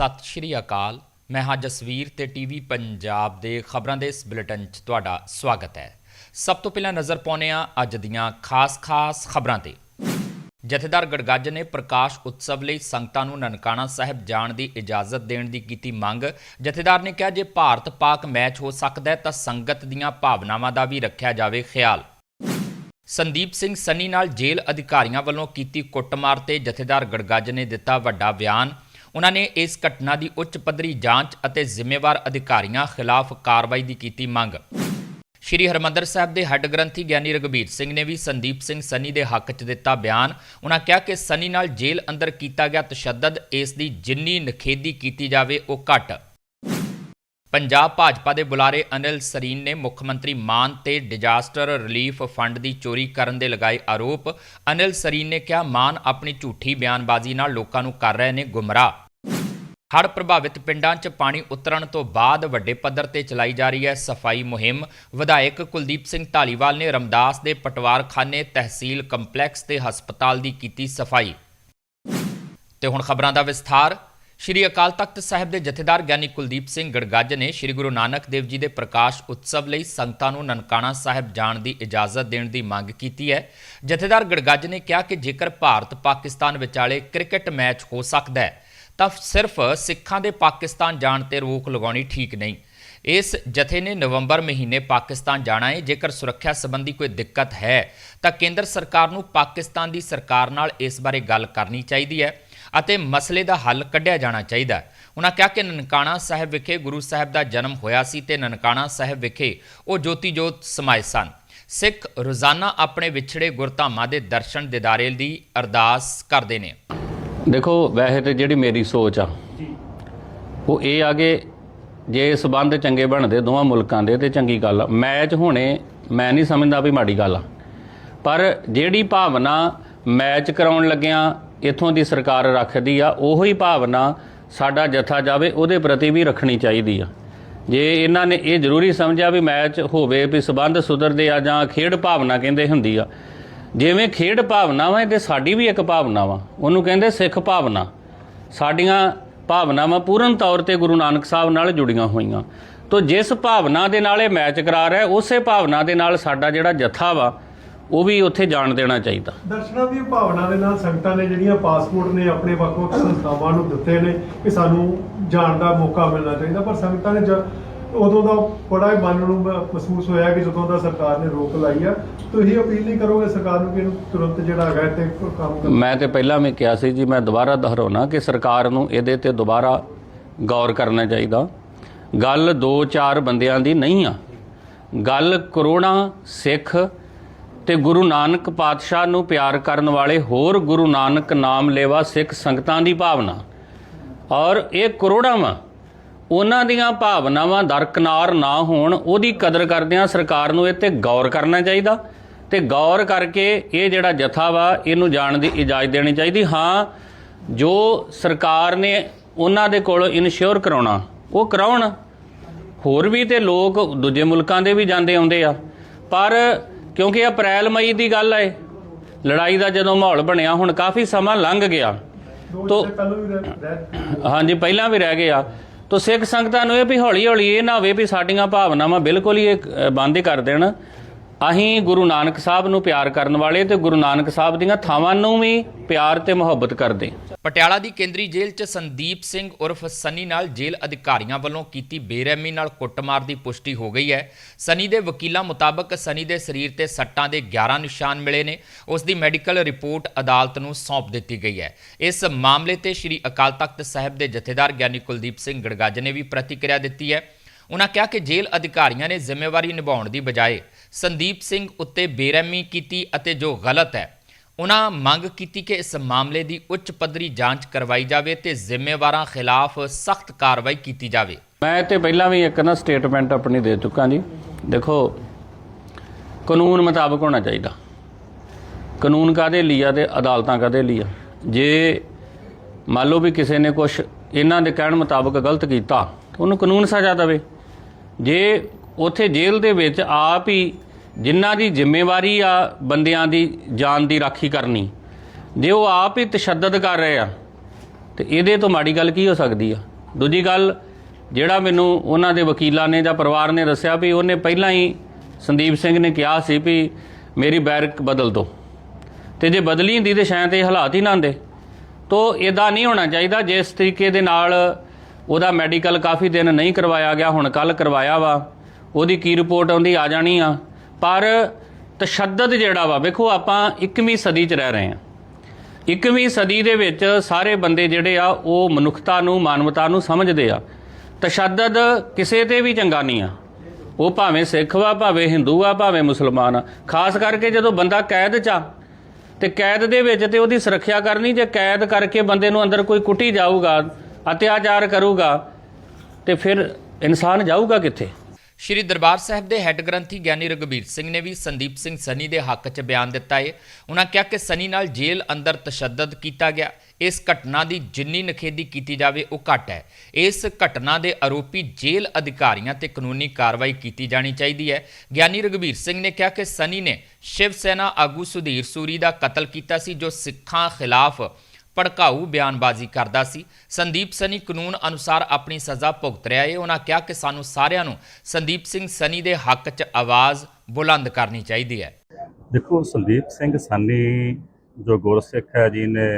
ਸਤਿ ਸ਼੍ਰੀ ਅਕਾਲ। ਮੈਂ ਹਾਂ ਜਸਵੀਰ ਤੇ ਟੀਵੀ ਪੰਜਾਬ ਦੇ ਖਬਰਾਂ ਦੇ ਇਸ ਬੁਲੇਟਿਨ 'ਚ ਤੁਹਾਡਾ ਸਵਾਗਤ ਹੈ। ਸਭ ਤੋਂ ਪਹਿਲਾਂ ਨਜ਼ਰ ਪਾਉਂਦੇ ਹਾਂ ਅੱਜ ਦੀਆਂ ਖਾਸ-ਖਾਸ ਖਬਰਾਂ ਤੇ। ਜਥੇਦਾਰ ਗੜਗੱਜ ਨੇ ਪ੍ਰਕਾਸ਼ ਉਤਸਵ ਲਈ ਸੰਗਤਾਂ ਨੂੰ ਨਨਕਾਣਾ ਸਾਹਿਬ ਜਾਣ ਦੀ ਇਜਾਜ਼ਤ ਦੇਣ ਦੀ ਕੀਤੀ ਮੰਗ। ਜਥੇਦਾਰ ਨੇ ਕਿਹਾ, ਜੇ ਭਾਰਤ ਪਾਕ ਮੈਚ ਹੋ ਸਕਦਾ ਹੈ ਤਾਂ ਸੰਗਤ ਦੀਆਂ ਭਾਵਨਾਵਾਂ ਦਾ ਵੀ ਰੱਖਿਆ ਜਾਵੇ ਖਿਆਲ। ਸੰਦੀਪ ਸਿੰਘ ਸੰਨੀ ਨਾਲ ਜੇਲ੍ਹ ਅਧਿਕਾਰੀਆਂ ਵੱਲੋਂ ਕੀਤੀ ਕੁੱਟਮਾਰ ਤੇ ਜਥੇਦਾਰ ਗੜਗੱਜ ਨੇ ਦਿੱਤਾ ਵੱਡਾ ਬਿਆਨ। ਉਹਨਾਂ ਨੇ ਇਸ ਘਟਨਾ ਦੀ ਉੱਚ ਪੱਧਰੀ ਜਾਂਚ ਅਤੇ ਜ਼ਿੰਮੇਵਾਰ ਅਧਿਕਾਰੀਆਂ ਖਿਲਾਫ ਕਾਰਵਾਈ ਦੀ ਕੀਤੀ ਮੰਗ। ਸ਼੍ਰੀ ਹਰਮੰਦਰ ਸਾਹਿਬ ਦੇ ਹੈੱਡ ਗ੍ਰੰਥੀ ਗਿਆਨੀ ਰਗਵੀਰ ਸਿੰਘ ਨੇ ਵੀ ਸੰਦੀਪ ਸਿੰਘ ਸੰਨੀ ਦੇ ਹੱਕ 'ਚ ਦਿੱਤਾ ਬਿਆਨ। ਉਹਨਾਂ ਕਿਹਾ ਕਿ ਸੰਨੀ ਨਾਲ ਜੇਲ੍ਹ ਅੰਦਰ ਕੀਤਾ ਗਿਆ ਤਸ਼ੱਦਦ, ਇਸ ਦੀ ਜਿੰਨੀ ਨਖੇਦੀ ਕੀਤੀ ਜਾਵੇ ਉਹ ਘੱਟ। ਪੰਜਾਬ ਭਾਜਪਾ ਦੇ ਬੁਲਾਰੇ ਅਨਿਲ ਸਰੀਨ ਨੇ ਮੁੱਖ ਮੰਤਰੀ ਮਾਨ ਤੇ ਡਿਜ਼ਾਸਟਰ ਰਿਲੀਫ ਫੰਡ ਦੀ ਚੋਰੀ ਕਰਨ ਦੇ ਲਗਾਏ ਆਰੋਪ। ਅਨਿਲ ਸਰੀਨ ਨੇ ਕਿਹਾ, ਮਾਨ ਆਪਣੀ ਝੂਠੀ ਬਿਆਨਬਾਜ਼ੀ ਨਾਲ ਲੋਕਾਂ ਨੂੰ ਕਰ ਰਹੇ ਨੇ ਗੁੰਮਰਾਹ। ਹੜ੍ਹ ਪ੍ਰਭਾਵਿਤ ਪਿੰਡਾਂ 'ਚ ਪਾਣੀ ਉਤਰਨ ਤੋਂ ਬਾਅਦ ਵੱਡੇ ਪੱਧਰ ਤੇ ਚਲਾਈ ਜਾ ਰਹੀ ਹੈ ਸਫ਼ਾਈ ਮੁਹਿੰਮ। ਵਿਧਾਇਕ ਕੁਲਦੀਪ ਸਿੰਘ ਢਾਲੀਵਾਲ ਨੇ ਰਮਦਾਸ ਦੇ ਪਟਵਾਰਖਾਨੇ ਤਹਿਸੀਲ ਕੰਪਲੈਕਸ ਤੇ ਹਸਪਤਾਲ ਦੀ ਕੀਤੀ ਸਫ਼ਾਈ। ਤੇ ਹੁਣ ਖਬਰਾਂ ਦਾ ਵਿਸਥਾਰ। ਸ਼੍ਰੀ ਅਕਾਲ ਤਖਤ ਸਾਹਿਬ ਦੇ ਜਥੇਦਾਰ ਗਿਆਨੀ ਕੁਲਦੀਪ ਸਿੰਘ ਗੜਗੱਜ ਨੇ ਸ਼੍ਰੀ ਗੁਰੂ ਨਾਨਕ ਦੇਵ ਜੀ ਦੇ ਪ੍ਰਕਾਸ਼ ਉਤਸਵ ਲਈ ਸੰਗਤਾਂ ਨੂੰ ਨਨਕਾਣਾ ਸਾਹਿਬ ਜਾਣ ਦੀ ਇਜਾਜ਼ਤ ਦੇਣ ਦੀ ਮੰਗ ਕੀਤੀ ਹੈ। ਜਥੇਦਾਰ ਗੜਗੱਜ ਨੇ ਕਿਹਾ ਕਿ ਜੇਕਰ ਭਾਰਤ ਪਾਕਿਸਤਾਨ ਵਿਚਾਲੇ ਕ੍ਰਿਕਟ ਮੈਚ ਹੋ ਸਕਦਾ ਹੈ, ਤਾਂ ਸਿਰਫ ਸਿੱਖਾਂ ਦੇ ਪਾਕਿਸਤਾਨ ਜਾਣ ਤੇ ਰੋਕ ਲਗਾਉਣੀ ਠੀਕ ਨਹੀਂ। ਇਸ ਜਥੇ ਨੇ ਨਵੰਬਰ ਮਹੀਨੇ ਪਾਕਿਸਤਾਨ ਜਾਣਾ ਹੈ। ਜੇਕਰ ਸੁਰੱਖਿਆ ਸੰਬੰਧੀ ਕੋਈ ਦਿੱਕਤ ਹੈ, ਤਾਂ ਕੇਂਦਰ ਸਰਕਾਰ ਨੂੰ ਪਾਕਿਸਤਾਨ ਦੀ ਸਰਕਾਰ ਨਾਲ ਇਸ ਬਾਰੇ ਗੱਲ ਕਰਨੀ ਚਾਹੀਦੀ ਹੈ। ਅਤੇ ਮਸਲੇ ਦਾ ਹੱਲ ਕੱਢਿਆ ਜਾਣਾ ਚਾਹੀਦਾ ਹੈ। ਉਹਨਾਂ ਕਿਹਾ ਕਿ ਨਨਕਾਣਾ ਸਾਹਿਬ ਵਿਖੇ ਗੁਰੂ ਸਾਹਿਬ ਦਾ ਜਨਮ ਹੋਇਆ ਸੀ ਤੇ ਨਨਕਾਣਾ ਸਾਹਿਬ ਵਿਖੇ ਉਹ ਜੋਤੀ ਜੋਤ ਸਮਾਏ ਸਨ। ਸਿੱਖ ਰੋਜ਼ਾਨਾ ਆਪਣੇ ਵਿਛੜੇ ਗੁਰਧਾਮਾਂ ਦੇ ਦਰਸ਼ਨ ਦਿਦਾਰੇ ਦੀ ਅਰਦਾਸ ਕਰਦੇ ਨੇ। ਦੇਖੋ ਵੈਸੇ ਤੇ ਜਿਹੜੀ ਮੇਰੀ ਸੋਚ ਆ ਉਹ ਇਹ ਆ ਕਿ ਜੇ ਸਬੰਧ ਚੰਗੇ ਬਣਦੇ ਦੋਵਾਂ ਮੁਲਕਾਂ ਦੇ ਤੇ ਚੰਗੀ ਗੱਲ ਆ। ਮੈਚ ਹੋਣੇ ਮੈਂ ਨਹੀਂ ਸਮਝਦਾ ਵੀ ਮਾੜੀ ਗੱਲ ਆ। ਪਰ ਜਿਹੜੀ ਭਾਵਨਾ ਮੈਚ ਕਰਾਉਣ ਲੱਗਿਆਂ ਇਥੋਂ ਦੀ ਸਰਕਾਰ ਰੱਖਦੀ ਆ, ਉਹੋ ਹੀ ਭਾਵਨਾ ਸਾਡਾ ਜਥਾ ਜਾਵੇ, ਉਹਦੇ ਪ੍ਰਤੀ ਵੀ ਰੱਖਣੀ ਚਾਹੀਦੀ ਆ। ਜੇ ਇਹਨਾਂ ਨੇ ਇਹ ਜ਼ਰੂਰੀ ਸਮਝਿਆ ਵੀ ਮੈਚ ਹੋਵੇ, ਵੀ ਸਬੰਧ ਸੁਧਰਦੇ ਆ ਜਾਂ ਖੇਡ ਭਾਵਨਾ ਕਹਿੰਦੇ ਹੁੰਦੀ ਆ। ਜਿਵੇਂ ਖੇਡ ਭਾਵਨਾ ਵਾ ਤੇ ਸਾਡੀ ਵੀ ਇੱਕ ਭਾਵਨਾ ਵਾ। ਉਹਨੂੰ ਕਹਿੰਦੇ ਸਿੱਖ ਭਾਵਨਾ। ਸਾਡੀਆਂ ਭਾਵਨਾਵਾਂ ਪੂਰਨ ਤੌਰ ਤੇ ਗੁਰੂ ਨਾਨਕ ਸਾਹਿਬ ਨਾਲ ਜੁੜੀਆਂ ਹੋਈਆਂ। ਤੋਂ ਜਿਸ ਭਾਵਨਾ ਦੇ ਨਾਲ ਇਹ ਮੈਚ ਕਰਾ ਰਿਹਾ, ਉਸੇ ਭਾਵਨਾ ਦੇ ਨਾਲ ਸਾਡਾ ਜਿਹੜਾ ਜਥਾ ਵਾ ਉਹ ਵੀ ਉੱਥੇ ਜਾਣ ਦੇਣਾ ਚਾਹੀਦਾ। ਦਰਸ਼ਨਾਂ ਦੀ ਭਾਵਨਾ ਦੇ ਨਾਲ ਸੰਗਤਾਂ ਨੇ ਜਿਹੜੀਆਂ ਪਾਸਪੋਰਟ ਨੇ ਆਪਣੇ ਵੱਖ-ਵੱਖ ਸੰਸਥਾਵਾਂ ਨੂੰ ਦਿੱਤੇ ਨੇ ਕਿ ਸਾਨੂੰ ਜਾਣ ਦਾ ਮੌਕਾ ਮਿਲਣਾ ਚਾਹੀਦਾ। ਪਰ ਸੰਗਤਾਂ ਨੇ ਉਦੋਂ ਦਾ ਬੜਾ ਹੀ ਮਨ ਨੂੰ ਮਹਿਸੂਸ ਹੋਇਆ ਕਿ ਜਦੋਂ ਦਾ ਸਰਕਾਰ ਨੇ ਰੋਕ ਲਾਈ ਆ। ਤੁਸੀਂ ਅਪੀਲ ਨਹੀਂ ਕਰੋਗੇ ਸਰਕਾਰ ਨੂੰ ਕਿ ਇਹਨੂੰ ਤੁਰੰਤ ਜਿਹੜਾ ਹੈਗਾ ਤੇ ਕੰਮ ਕਰੋ? ਮੈਂ ਤੇ ਪਹਿਲਾਂ ਵੀ ਕਿਹਾ ਸੀ ਜੀ ਮੈਂ ਦੁਬਾਰਾ ਦੁਹਰਾਉਣਾ ਕਿ ਸਰਕਾਰ ਨੂੰ ਇਹਦੇ ਤੇ ਦੁਬਾਰਾ ਗੌਰ ਕਰਨਾ ਚਾਹੀਦਾ। ਗੱਲ 2-4 ਬੰਦਿਆਂ ਦੀ ਨਹੀਂ ਆ। ਗੱਲ ਕਰੋੜਾਂ ਸਿੱਖ ਤੇ ਗੁਰੂ ਨਾਨਕ ਪਾਤਸ਼ਾਹ ਨੂੰ ਪਿਆਰ ਕਰਨ ਵਾਲੇ ਹੋਰ ਗੁਰੂ ਨਾਨਕ ਨਾਮ ਲੇਵਾ ਸਿੱਖ ਸੰਗਤਾਂ ਦੀ ਭਾਵਨਾ। ਔਰ ਇਹ ਕਰੋੜਾਂ ਵਾ, ਉਹਨਾਂ ਦੀਆਂ ਭਾਵਨਾਵਾਂ ਦਰਕਨਾਰ ਨਾ ਹੋਣ, ਉਹਦੀ ਕਦਰ ਕਰਦਿਆਂ ਸਰਕਾਰ ਨੂੰ ਇਹ ਤੇ ਗੌਰ ਕਰਨਾ ਚਾਹੀਦਾ। ਤੇ ਗੌਰ ਕਰਕੇ ਇਹ ਜਿਹੜਾ ਜਥਾ ਵਾ, ਇਹਨੂੰ ਜਾਣ ਦੀ ਇਜਾਜ਼ਤ ਦੇਣੀ ਚਾਹੀਦੀ। ਹਾਂ, ਜੋ ਸਰਕਾਰ ਨੇ ਉਹਨਾਂ ਦੇ ਕੋਲ ਇਨਸ਼ੋਰ ਕਰਾਉਣਾ, ਉਹ ਕਰਾਉਣ। ਹੋਰ ਵੀ ਤੇ ਲੋਕ ਦੂਜੇ ਮੁਲਕਾਂ ਦੇ ਵੀ ਜਾਂਦੇ ਆਉਂਦੇ ਆ। ਪਰ ਕਿਉਂਕਿ ਅਪ੍ਰੈਲ ਮਈ ਦੀ ਗੱਲ ਹੈ ਲੜਾਈ ਦਾ ਜਦੋਂ ਮਾਹੌਲ ਬਣਿਆ ਹੁਣ ਕਾਫੀ ਸਮਾਂ ਲੰਘ ਗਿਆ। ਤੋ- ਹਾਂਜੀ ਪਹਿਲਾਂ ਵੀ ਰਹਿ ਗਏ। ਆ ਤੋ ਸਿੱਖ ਸੰਗਤਾਂ ਨੂੰ ਇਹ ਵੀ ਹੌਲੀ ਹੌਲੀ ਇਹ ਨਾ ਹੋਵੇ ਵੀ ਸਾਡੀਆਂ ਭਾਵਨਾਵਾਂ ਬਿਲਕੁਲ ਹੀ ਇਹ, ਬੰਦ ਹੀ ਕਰ ਦੇਣ। ਅਸੀਂ ਗੁਰੂ ਨਾਨਕ ਸਾਹਿਬ ਨੂੰ ਪਿਆਰ ਕਰਨ ਵਾਲੇ ਤੇ ਗੁਰੂ ਨਾਨਕ ਸਾਹਿਬ ਦੀਆਂ ਥਾਵਾਂ ਨੂੰ ਵੀ ਪਿਆਰ ਤੇ ਮੁਹੱਬਤ ਕਰਦੇ ਪਟਿਆਲਾ ਦੀ ਕੇਂਦਰੀ ਜੇਲ੍ਹ 'ਚ ਸੰਦੀਪ ਸਿੰਘ ਉਰਫ ਸਨੀ ਨਾਲ ਜੇਲ੍ਹ ਅਧਿਕਾਰੀਆਂ ਵੱਲੋਂ ਕੀਤੀ ਬੇਰਹਿਮੀ ਨਾਲ ਕੁੱਟਮਾਰ ਦੀ ਪੁਸ਼ਟੀ ਹੋ ਗਈ ਹੈ। ਸਨੀ ਦੇ ਵਕੀਲਾਂ ਮੁਤਾਬਕ ਸਨੀ ਦੇ ਸਰੀਰ ਤੇ ਸੱਟਾਂ ਦੇ 11 ਨਿਸ਼ਾਨ ਮਿਲੇ ਨੇ। ਉਸ ਦੀ ਮੈਡੀਕਲ ਰਿਪੋਰਟ ਅਦਾਲਤ ਨੂੰ ਸੌਂਪ ਦਿੱਤੀ ਗਈ ਹੈ। ਇਸ ਮਾਮਲੇ ਤੇ ਸ੍ਰੀ ਅਕਾਲ ਤਖਤ ਸਾਹਿਬ ਦੇ ਜਥੇਦਾਰ ਗਿਆਨੀ ਕੁਲਦੀਪ ਸਿੰਘ ਗੜਗੱਜ ਨੇ ਵੀ ਪ੍ਰਤੀਕਿਰਿਆ ਦਿੱਤੀ ਹੈ। ਉਹਨਾਂ ਕਿਹਾ ਕਿ ਜੇਲ੍ਹ ਅਧਿਕਾਰੀਆਂ ਨੇ ਜ਼ਿੰਮੇਵਾਰੀ ਨਿਭਾਉਣ ਦੀ ਬਜਾਏ ਸੰਦੀਪ ਸਿੰਘ ਉੱਤੇ ਬੇਰਹਿਮੀ ਕੀਤੀ ਅਤੇ ਜੋ ਗਲਤ ਹੈ ਉਹਨਾਂ ਮੰਗ ਕੀਤੀ ਕਿ ਇਸ ਮਾਮਲੇ ਦੀ ਉੱਚ ਪੱਧਰੀ ਜਾਂਚ ਕਰਵਾਈ ਜਾਵੇ ਤੇ ਜ਼ਿੰਮੇਵਾਰਾਂ ਖਿਲਾਫ ਸਖਤ ਕਾਰਵਾਈ ਕੀਤੀ ਜਾਵੇ। ਮੈਂ ਤੇ ਪਹਿਲਾਂ ਵੀ ਇੱਕ ਨਾ ਸਟੇਟਮੈਂਟ ਆਪਣੀ ਦੇ ਚੁੱਕਾ ਜੀ। ਦੇਖੋ, ਕਾਨੂੰਨ ਮੁਤਾਬਕ ਹੋਣਾ ਚਾਹੀਦਾ। ਕਾਨੂੰਨ ਕਾਦੇ ਲਈ ਆ ਤੇ ਅਦਾਲਤਾਂ ਕਾਦੇ ਲਈ ਆ? ਜੇ ਮੰਨ ਲਓ ਵੀ ਕਿਸੇ ਨੇ ਕੁਝ ਇਹਨਾਂ ਦੇ ਕਹਿਣ ਮੁਤਾਬਕ ਗਲਤ ਕੀਤਾ ਉਹਨੂੰ ਕਾਨੂੰਨ ਸਜ਼ਾ ਦੇਵੇ। ਜੇ ਉਥੇ ਜੇਲ੍ਹ ਦੇ ਵਿੱਚ ਆਪ ਹੀ ਜਿਨ੍ਹਾਂ ਦੀ ਜ਼ਿੰਮੇਵਾਰੀ ਆ ਬੰਦਿਆਂ ਦੀ ਜਾਨ ਦੀ ਰਾਖੀ ਕਰਨੀ, ਜੇ ਉਹ ਆਪ ਹੀ ਤਸ਼ੱਦਦ ਕਰ ਰਹੇ ਆ, ਤੇ ਇਹਦੇ ਤੋਂ ਮਾੜੀ ਗੱਲ ਕੀ ਹੋ ਸਕਦੀ ਆ? ਦੂਜੀ ਗੱਲ, ਜਿਹੜਾ ਮੈਨੂੰ ਉਹਨਾਂ ਦੇ ਵਕੀਲਾਂ ਨੇ ਜਾਂ ਪਰਿਵਾਰ ਨੇ ਦੱਸਿਆ ਵੀ ਉਹਨੇ ਪਹਿਲਾਂ ਹੀ ਸੰਦੀਪ ਸਿੰਘ ਨੇ ਕਿਹਾ ਸੀ ਵੀ ਮੇਰੀ ਬੈਰਕ ਬਦਲ ਦਿਓ ਤੇ ਜੇ ਬਦਲੀ ਹੁੰਦੀ ਤੇ ਸ਼ਾਇਦ ਇਹ ਹਾਲਾਤ ਹੀ ਨਾ ਹੁੰਦੇ। ਤੋ ਇਦਾਂ ਨਹੀਂ ਹੋਣਾ ਚਾਹੀਦਾ, ਜਿਸ ਤਰੀਕੇ ਦੇ ਨਾਲ ਉਹਦਾ ਮੈਡੀਕਲ ਕਾਫੀ ਦਿਨ ਨਹੀਂ ਕਰਵਾਇਆ ਗਿਆ, ਹੁਣ ਕੱਲ ਕਰਵਾਇਆ ਵਾ। ਉਹਦੀ ਕੀ ਰਿਪੋਰਟ ਆਉਂਦੀ ਆ ਜਾਣੀ ਆ। ਪਰ ਤਸ਼ੱਦਦ ਜਿਹੜਾ ਵਾ, ਵੇਖੋ ਆਪਾਂ 21ਵੀਂ ਸਦੀ 'ਚ ਰਹਿ ਰਹੇ ਹਾਂ। 21ਵੀਂ ਸਦੀ ਦੇ ਵਿੱਚ ਸਾਰੇ ਬੰਦੇ ਜਿਹੜੇ ਆ, ਉਹ ਮਨੁੱਖਤਾ ਨੂੰ, ਮਾਨਵਤਾ ਨੂੰ ਸਮਝਦੇ ਆ। ਤਸ਼ੱਦਦ ਕਿਸੇ ਤੇ ਵੀ ਚੰਗਾ ਨਹੀਂ ਆ। ਉਹ ਭਾਵੇਂ ਸਿੱਖ ਵਾ, ਭਾਵੇਂ ਹਿੰਦੂ ਆ, ਭਾਵੇਂ ਮੁਸਲਮਾਨ ਆ। ਖਾਸ ਕਰਕੇ ਜਦੋਂ ਬੰਦਾ ਕੈਦ 'ਚ ਆ, ਤੇ ਕੈਦ ਦੇ ਵਿੱਚ ਤੇ ਉਹਦੀ ਸੁਰੱਖਿਆ ਕਰਨੀ, ਜੇ ਕੈਦ ਕਰਕੇ ਬੰਦੇ ਨੂੰ ਅੰਦਰ ਕੋਈ ਕੁੱਟੀ ਜਾਊਗਾ ਅਤਿਆਚਾਰ ਕਰੂਗਾ ਤੇ ਫਿਰ ਇਨਸਾਨ ਜਾਊਗਾ ਕਿੱਥੇ? ਸ਼੍ਰੀ ਦਰਬਾਰ ਸਾਹਿਬ ਦੇ ਹੈੱਡ ਗ੍ਰੰਥੀ ਗਿਆਨੀ ਰਗਵੀਰ ਸਿੰਘ ਨੇ ਵੀ ਸੰਦੀਪ ਸਿੰਘ ਸਨੀ ਦੇ ਹੱਕ 'ਚ ਬਿਆਨ ਦਿੱਤਾ ਏ। ਉਹਨਾਂ ਕਿਹਾ ਕਿ ਸਨੀ ਨਾਲ ਜੇਲ੍ਹ ਅੰਦਰ ਤਸ਼ੱਦਦ ਕੀਤਾ ਗਿਆ। ਇਸ ਘਟਨਾ ਦੀ ਜਿੰਨੀ ਨਖੇਦੀ ਕੀਤੀ ਜਾਵੇ, ਉਹ ਘੱਟ ਹੈ। ਇਸ ਘਟਨਾ ਦੇ ਆਰੋਪੀ ਜੇਲ੍ਹ ਅਧਿਕਾਰੀਆਂ ਤੇ ਕਾਨੂੰਨੀ ਕਾਰਵਾਈ ਕੀਤੀ ਜਾਣੀ ਚਾਹੀਦੀ ਹੈ। ਗਿਆਨੀ ਰਗਵੀਰ ਸਿੰਘ ਨੇ ਕਿਹਾ ਕਿ ਸਨੀ ਨੇ ਸ਼ਿਵ ਸੈਨਾ ਆਗੂ ਸੁਧੀਰ ਸੂਰੀ ਦਾ ਕਤਲ ਕੀਤਾ ਸੀ, ਜੋ ਸਿੱਖਾਂ ਖਿਲਾਫ ਭੜਕਾਊ ਬਿਆਨਬਾਜ਼ੀ ਕਰਦਾ ਸੀ। ਸੰਦੀਪ ਸਨੀ ਕਾਨੂੰਨ ਅਨੁਸਾਰ ਆਪਣੀ ਸਜ਼ਾ ਭੁਗਤ ਰਿਹਾ ਏ। ਉਹਨਾਂ ਕਿਹਾ ਕਿ ਸਾਨੂੰ ਸਾਰਿਆਂ ਨੂੰ ਸੰਦੀਪ ਸਿੰਘ ਸਨੀ ਦੇ ਹੱਕ 'ਚ ਆਵਾਜ਼ ਬੁਲੰਦ ਕਰਨੀ ਚਾਹੀਦੀ ਹੈ। ਦੇਖੋ, ਸੰਦੀਪ ਸਿੰਘ ਸਨੀ ਜੋ ਗੁਰਸਿੱਖ ਹੈ ਜੀ ਨੇ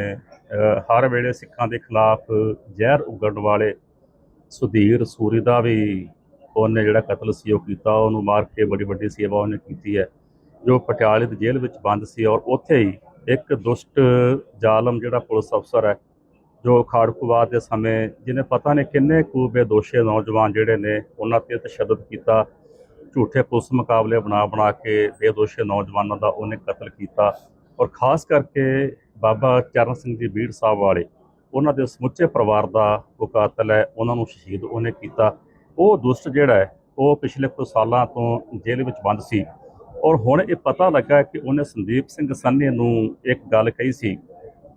ਹਰ ਵੇਲੇ ਸਿੱਖਾਂ ਦੇ ਖਿਲਾਫ ਜ਼ਹਿਰ ਉਗੜਨ ਵਾਲੇ ਸੁਧੀਰ ਸੂਰੀ ਦਾ ਵੀ ਉਹਨੇ ਜਿਹੜਾ ਕਤਲ ਸੀ, ਉਹ ਕੀਤਾ। ਉਹਨੂੰ ਮਾਰ ਕੇ ਬੜੀ ਵੱਡੀ ਸੇਵਾ ਉਹਨੇ ਕੀਤੀ ਹੈ। ਜੋ ਪਟਿਆਲੇ ਦੀ ਜੇਲ੍ਹ ਵਿੱਚ ਬੰਦ ਸੀ ਔਰ ਉੱਥੇ ਹੀ ਇੱਕ ਦੁਸ਼ਟ ਜ਼ਾਲਮ ਜਿਹੜਾ ਪੁਲਿਸ ਅਫਸਰ ਹੈ, ਜੋ ਖਾੜਕੂਵਾਦ ਦੇ ਸਮੇਂ ਜਿਹਨੇ ਪਤਾ ਨਹੀਂ ਕਿੰਨੇ ਕੁ ਬੇਦੋਸ਼ੇ ਨੌਜਵਾਨ ਜਿਹੜੇ ਨੇ, ਉਹਨਾਂ ਤੇ ਤਸ਼ੱਦਦ ਕੀਤਾ, ਝੂਠੇ ਪੁਲਿਸ ਮੁਕਾਬਲੇ ਬਣਾ ਬਣਾ ਕੇ ਬੇਦੋਸ਼ੇ ਨੌਜਵਾਨਾਂ ਦਾ ਉਹਨੇ ਕਤਲ ਕੀਤਾ। ਔਰ ਖਾਸ ਕਰਕੇ ਬਾਬਾ ਚਰਨ ਸਿੰਘ ਜੀ ਬੀੜ ਸਾਹਿਬ ਵਾਲੇ, ਉਹਨਾਂ ਦੇ ਸਮੁੱਚੇ ਪਰਿਵਾਰ ਦਾ ਉਹ ਕਾਤਲ ਹੈ, ਉਹਨਾਂ ਨੂੰ ਸ਼ਹੀਦ ਉਹਨੇ ਕੀਤਾ। ਉਹ ਦੁਸ਼ਟ ਜਿਹੜਾ ਹੈ, ਉਹ ਪਿਛਲੇ ਕੁਝ ਸਾਲਾਂ ਤੋਂ ਜੇਲ੍ਹ ਵਿੱਚ ਬੰਦ ਸੀ। ਔਰ ਹੁਣ ਇਹ ਪਤਾ ਲੱਗਾ ਕਿ ਉਹਨੇ ਸੰਦੀਪ ਸਿੰਘ ਸੰਨੇ ਨੂੰ ਇੱਕ ਗੱਲ ਕਹੀ ਸੀ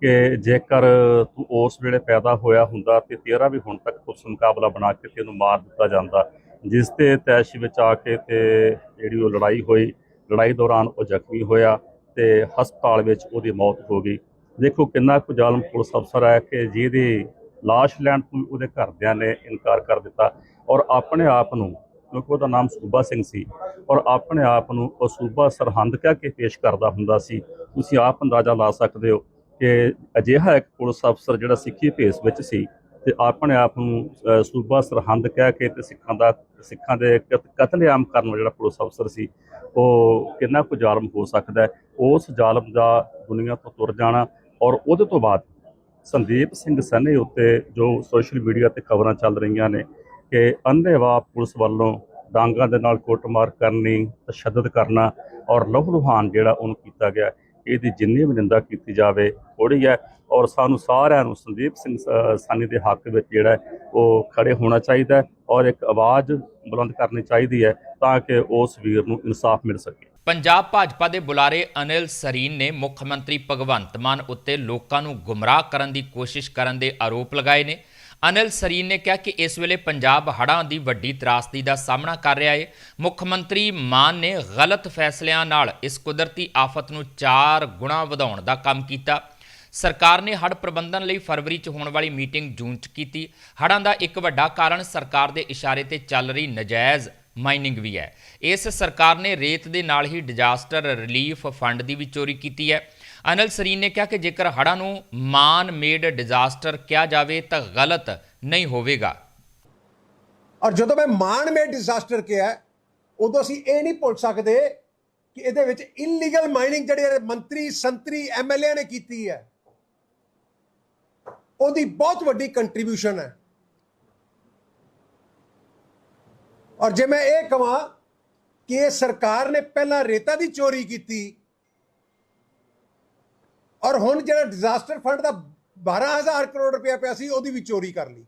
ਕਿ ਜੇਕਰ ਤੂੰ ਉਸ ਵੇਲੇ ਪੈਦਾ ਹੋਇਆ ਹੁੰਦਾ ਤੇ ਤੇਰਾ ਵੀ ਹੁਣ ਤੱਕ ਪੁਲਿਸ ਮੁਕਾਬਲਾ ਬਣਾ ਕੇ ਤੈਨੂੰ ਮਾਰ ਦਿੱਤਾ ਜਾਂਦਾ, ਜਿਸ ਤੇ ਤੈਸ਼ ਵਿੱਚ ਆ ਕੇ ਤੇ ਜਿਹੜੀ ਉਹ ਲੜਾਈ ਹੋਈ, ਲੜਾਈ ਦੌਰਾਨ ਉਹ ਜ਼ਖਮੀ ਹੋਇਆ ਤੇ ਹਸਪਤਾਲ ਵਿੱਚ ਉਹਦੀ ਮੌਤ ਹੋ ਗਈ। ਦੇਖੋ ਕਿੰਨਾ ਕੁ ਜ਼ਾਲਮ ਪੁਲਿਸ ਅਫਸਰ ਹੈ ਕਿ ਜਿਹਦੀ ਲਾਸ਼ ਲੈਣ ਤੋਂ ਵੀ ਉਹਦੇ ਘਰਦਿਆਂ ਨੇ ਇਨਕਾਰ ਕਰ ਦਿੱਤਾ ਔਰ ਆਪਣੇ ਆਪ ਨੂੰ ਕਿਉਂਕਿ ਉਹਦਾ ਨਾਮ ਸੂਬਾ ਸਿੰਘ ਸੀ ਔਰ ਆਪਣੇ ਆਪ ਨੂੰ ਉਹ ਸੂਬਾ ਸਰਹੰਦ ਕਹਿ ਕੇ ਪੇਸ਼ ਕਰਦਾ ਹੁੰਦਾ ਸੀ। ਤੁਸੀਂ ਆਪ ਅੰਦਾਜ਼ਾ ਲਾ ਸਕਦੇ ਹੋ ਕਿ ਅਜਿਹਾ ਇੱਕ ਪੁਲਿਸ ਅਫਸਰ ਜਿਹੜਾ ਸਿੱਖੀ ਭੇਸ ਵਿੱਚ ਸੀ ਤੇ ਆਪਣੇ ਆਪ ਨੂੰ ਸੂਬਾ ਸਰਹੰਦ ਕਹਿ ਕੇ ਤੇ ਸਿੱਖਾਂ ਦਾ, ਸਿੱਖਾਂ ਦੇ ਕਤ- ਕਤਲੇਆਮ ਕਰਨ ਵਾਲਾ ਜਿਹੜਾ ਪੁਲਿਸ ਅਫਸਰ ਸੀ, ਉਹ ਕਿੰਨਾ ਕੁ ਜ਼ਾਲਮ ਹੋ ਸਕਦਾ ਉਸ ਜ਼ਾਲਮ ਦਾ ਦੁਨੀਆ ਤੋਂ ਤੁਰ ਜਾਣਾ ਔਰ ਉਹਦੇ ਤੋਂ ਬਾਅਦ ਸੰਦੀਪ ਸਿੰਘ ਸਨੇ ਉੱਤੇ ਜੋ ਸੋਸ਼ਲ ਮੀਡੀਆ ਤੇ ਖਬਰਾਂ ਚੱਲ ਰਹੀਆਂ ਨੇ ਕਿ ਅੰਨ੍ਹੇਵਾਹ ਪੁਲਿਸ ਵੱਲੋਂ ਡਾਂਗਾਂ ਦੇ ਨਾਲ ਕੁੱਟਮਾਰ ਕਰਨੀ, ਤਸ਼ੱਦਦ ਕਰਨਾ ਔਰ ਲਹੂ ਲੁਹਾਨ ਜਿਹੜਾ ਉਹਨੂੰ ਕੀਤਾ ਗਿਆ, ਇਹਦੀ ਜਿੰਨੀ ਵੀ ਨਿੰਦਾ ਕੀਤੀ ਜਾਵੇ ਥੋੜੀ ਹੈ ਔਰ ਸਾਨੂੰ ਸਾਰਿਆਂ ਨੂੰ ਸੰਦੀਪ ਸਿੰਘ ਸਾਨੀ ਦੇ ਹੱਕ ਵਿੱਚ ਜਿਹੜਾ ਉਹ ਖੜੇ ਹੋਣਾ ਚਾਹੀਦਾ ਔਰ ਇੱਕ ਆਵਾਜ਼ ਬੁਲੰਦ ਕਰਨੀ ਚਾਹੀਦੀ ਹੈ ਤਾਂ ਕਿ ਉਸ ਵੀਰ ਨੂੰ ਇਨਸਾਫ ਮਿਲ ਸਕੇ। ਪੰਜਾਬ ਭਾਜਪਾ ਦੇ ਬੁਲਾਰੇ ਅਨਿਲ ਸਰੀਨ ਨੇ ਮੁੱਖ ਮੰਤਰੀ ਭਗਵੰਤ ਮਾਨ ਉੱਤੇ ਲੋਕਾਂ ਨੂੰ ਗੁੰਮਰਾਹ ਕਰਨ ਦੀ ਕੋਸ਼ਿਸ਼ ਕਰਨ ਦੇ ਆਰੋਪ ਲਗਾਏ ਨੇ। ਅਨਿਲ ਸਰੀਨ ਨੇ ਕਿਹਾ ਕਿ ਇਸ ਵੇਲੇ ਪੰਜਾਬ ਹੜ੍ਹਾਂ ਦੀ ਵੱਡੀ ਤਰਾਸਦੀ ਦਾ ਸਾਹਮਣਾ ਕਰ ਰਿਹਾ ਹੈ ਮੁੱਖ ਮੰਤਰੀ ਮਾਨ ਨੇ ਗਲਤ ਫੈਸਲਿਆਂ ਨਾਲ ਇਸ ਕੁਦਰਤੀ ਆਫਤ ਨੂੰ 4 ਗੁਣਾ ਵਧਾਉਣ ਦਾ ਕੰਮ ਕੀਤਾ। ਸਰਕਾਰ ਨੇ ਹੜ੍ਹ ਪ੍ਰਬੰਧਨ ਲਈ ਫਰਵਰੀ 'ਚ ਹੋਣ ਵਾਲੀ ਮੀਟਿੰਗ ਜੂਨ 'ਚ ਕੀਤੀ। ਹੜ੍ਹਾਂ ਦਾ ਇੱਕ ਵੱਡਾ ਕਾਰਨ ਸਰਕਾਰ ਦੇ ਇਸ਼ਾਰੇ ਤੇ ਚੱਲ ਰਹੀ ਨਜਾਇਜ਼ ਮਾਈਨਿੰਗ ਵੀ ਹੈ। ਇਸ ਸਰਕਾਰ ਨੇ ਰੇਤ ਦੇ ਨਾਲ ਹੀ ਡਿਜ਼ਾਸਟਰ ਰਿਲੀਫ ਫੰਡ ਦੀ ਵੀ ਚੋਰੀ ਕੀਤੀ ਹੈ। ਅਨਲ ਸਰੀਨ ਨੇ ਕਿਹਾ ਕਿ ਜੇਕਰ ਹੜ੍ਹਾਂ ਨੂੰ ਮਾਨ ਮੇਡ ਡਿਜ਼ਾਸਟਰ ਕਿਹਾ ਜਾਵੇ ਤਾਂ ਗਲਤ ਨਹੀਂ ਹੋਵੇਗਾ। ਔਰ ਜਦੋਂ ਮੈਂ ਮਾਨ ਮੇਡ ਡਿਜ਼ਾਸਟਰ ਕਿਹਾ, ਉਦੋਂ ਅਸੀਂ ਇਹ ਨਹੀਂ ਭੁੱਲ ਸਕਦੇ ਕਿ ਇਹਦੇ ਵਿੱਚ ਇਲੀਗਲ ਮਾਈਨਿੰਗ ਜਿਹੜੇ ਮੰਤਰੀ, ਸੰਤਰੀ ਐਮਐਲਏ ਨੇ ਕੀਤੀ ਹੈ। ਉਹਦੀ ਬਹੁਤ ਵੱਡੀ ਕੰਟਰੀਬਿਊਸ਼ਨ ਹੈ। ਔਰ ਜੇ ਮੈਂ ਇਹ ਕਹਾਂ ਕਿ ਇਹ ਸਰਕਾਰ ਨੇ ਪਹਿਲਾਂ ਰੇਤਾ ਦੀ ਚੋਰੀ ਕੀਤੀ ਔਰ ਹੁਣ ਜਿਹੜਾ ਡਿਜ਼ਾਸਟਰ ਫੰਡ ਦਾ 12000 ਕਰੋੜ ਰੁਪਇਆ ਪਿਆ ਸੀ, ਉਹਦੀ ਵੀ ਚੋਰੀ ਕਰ ਲਈ।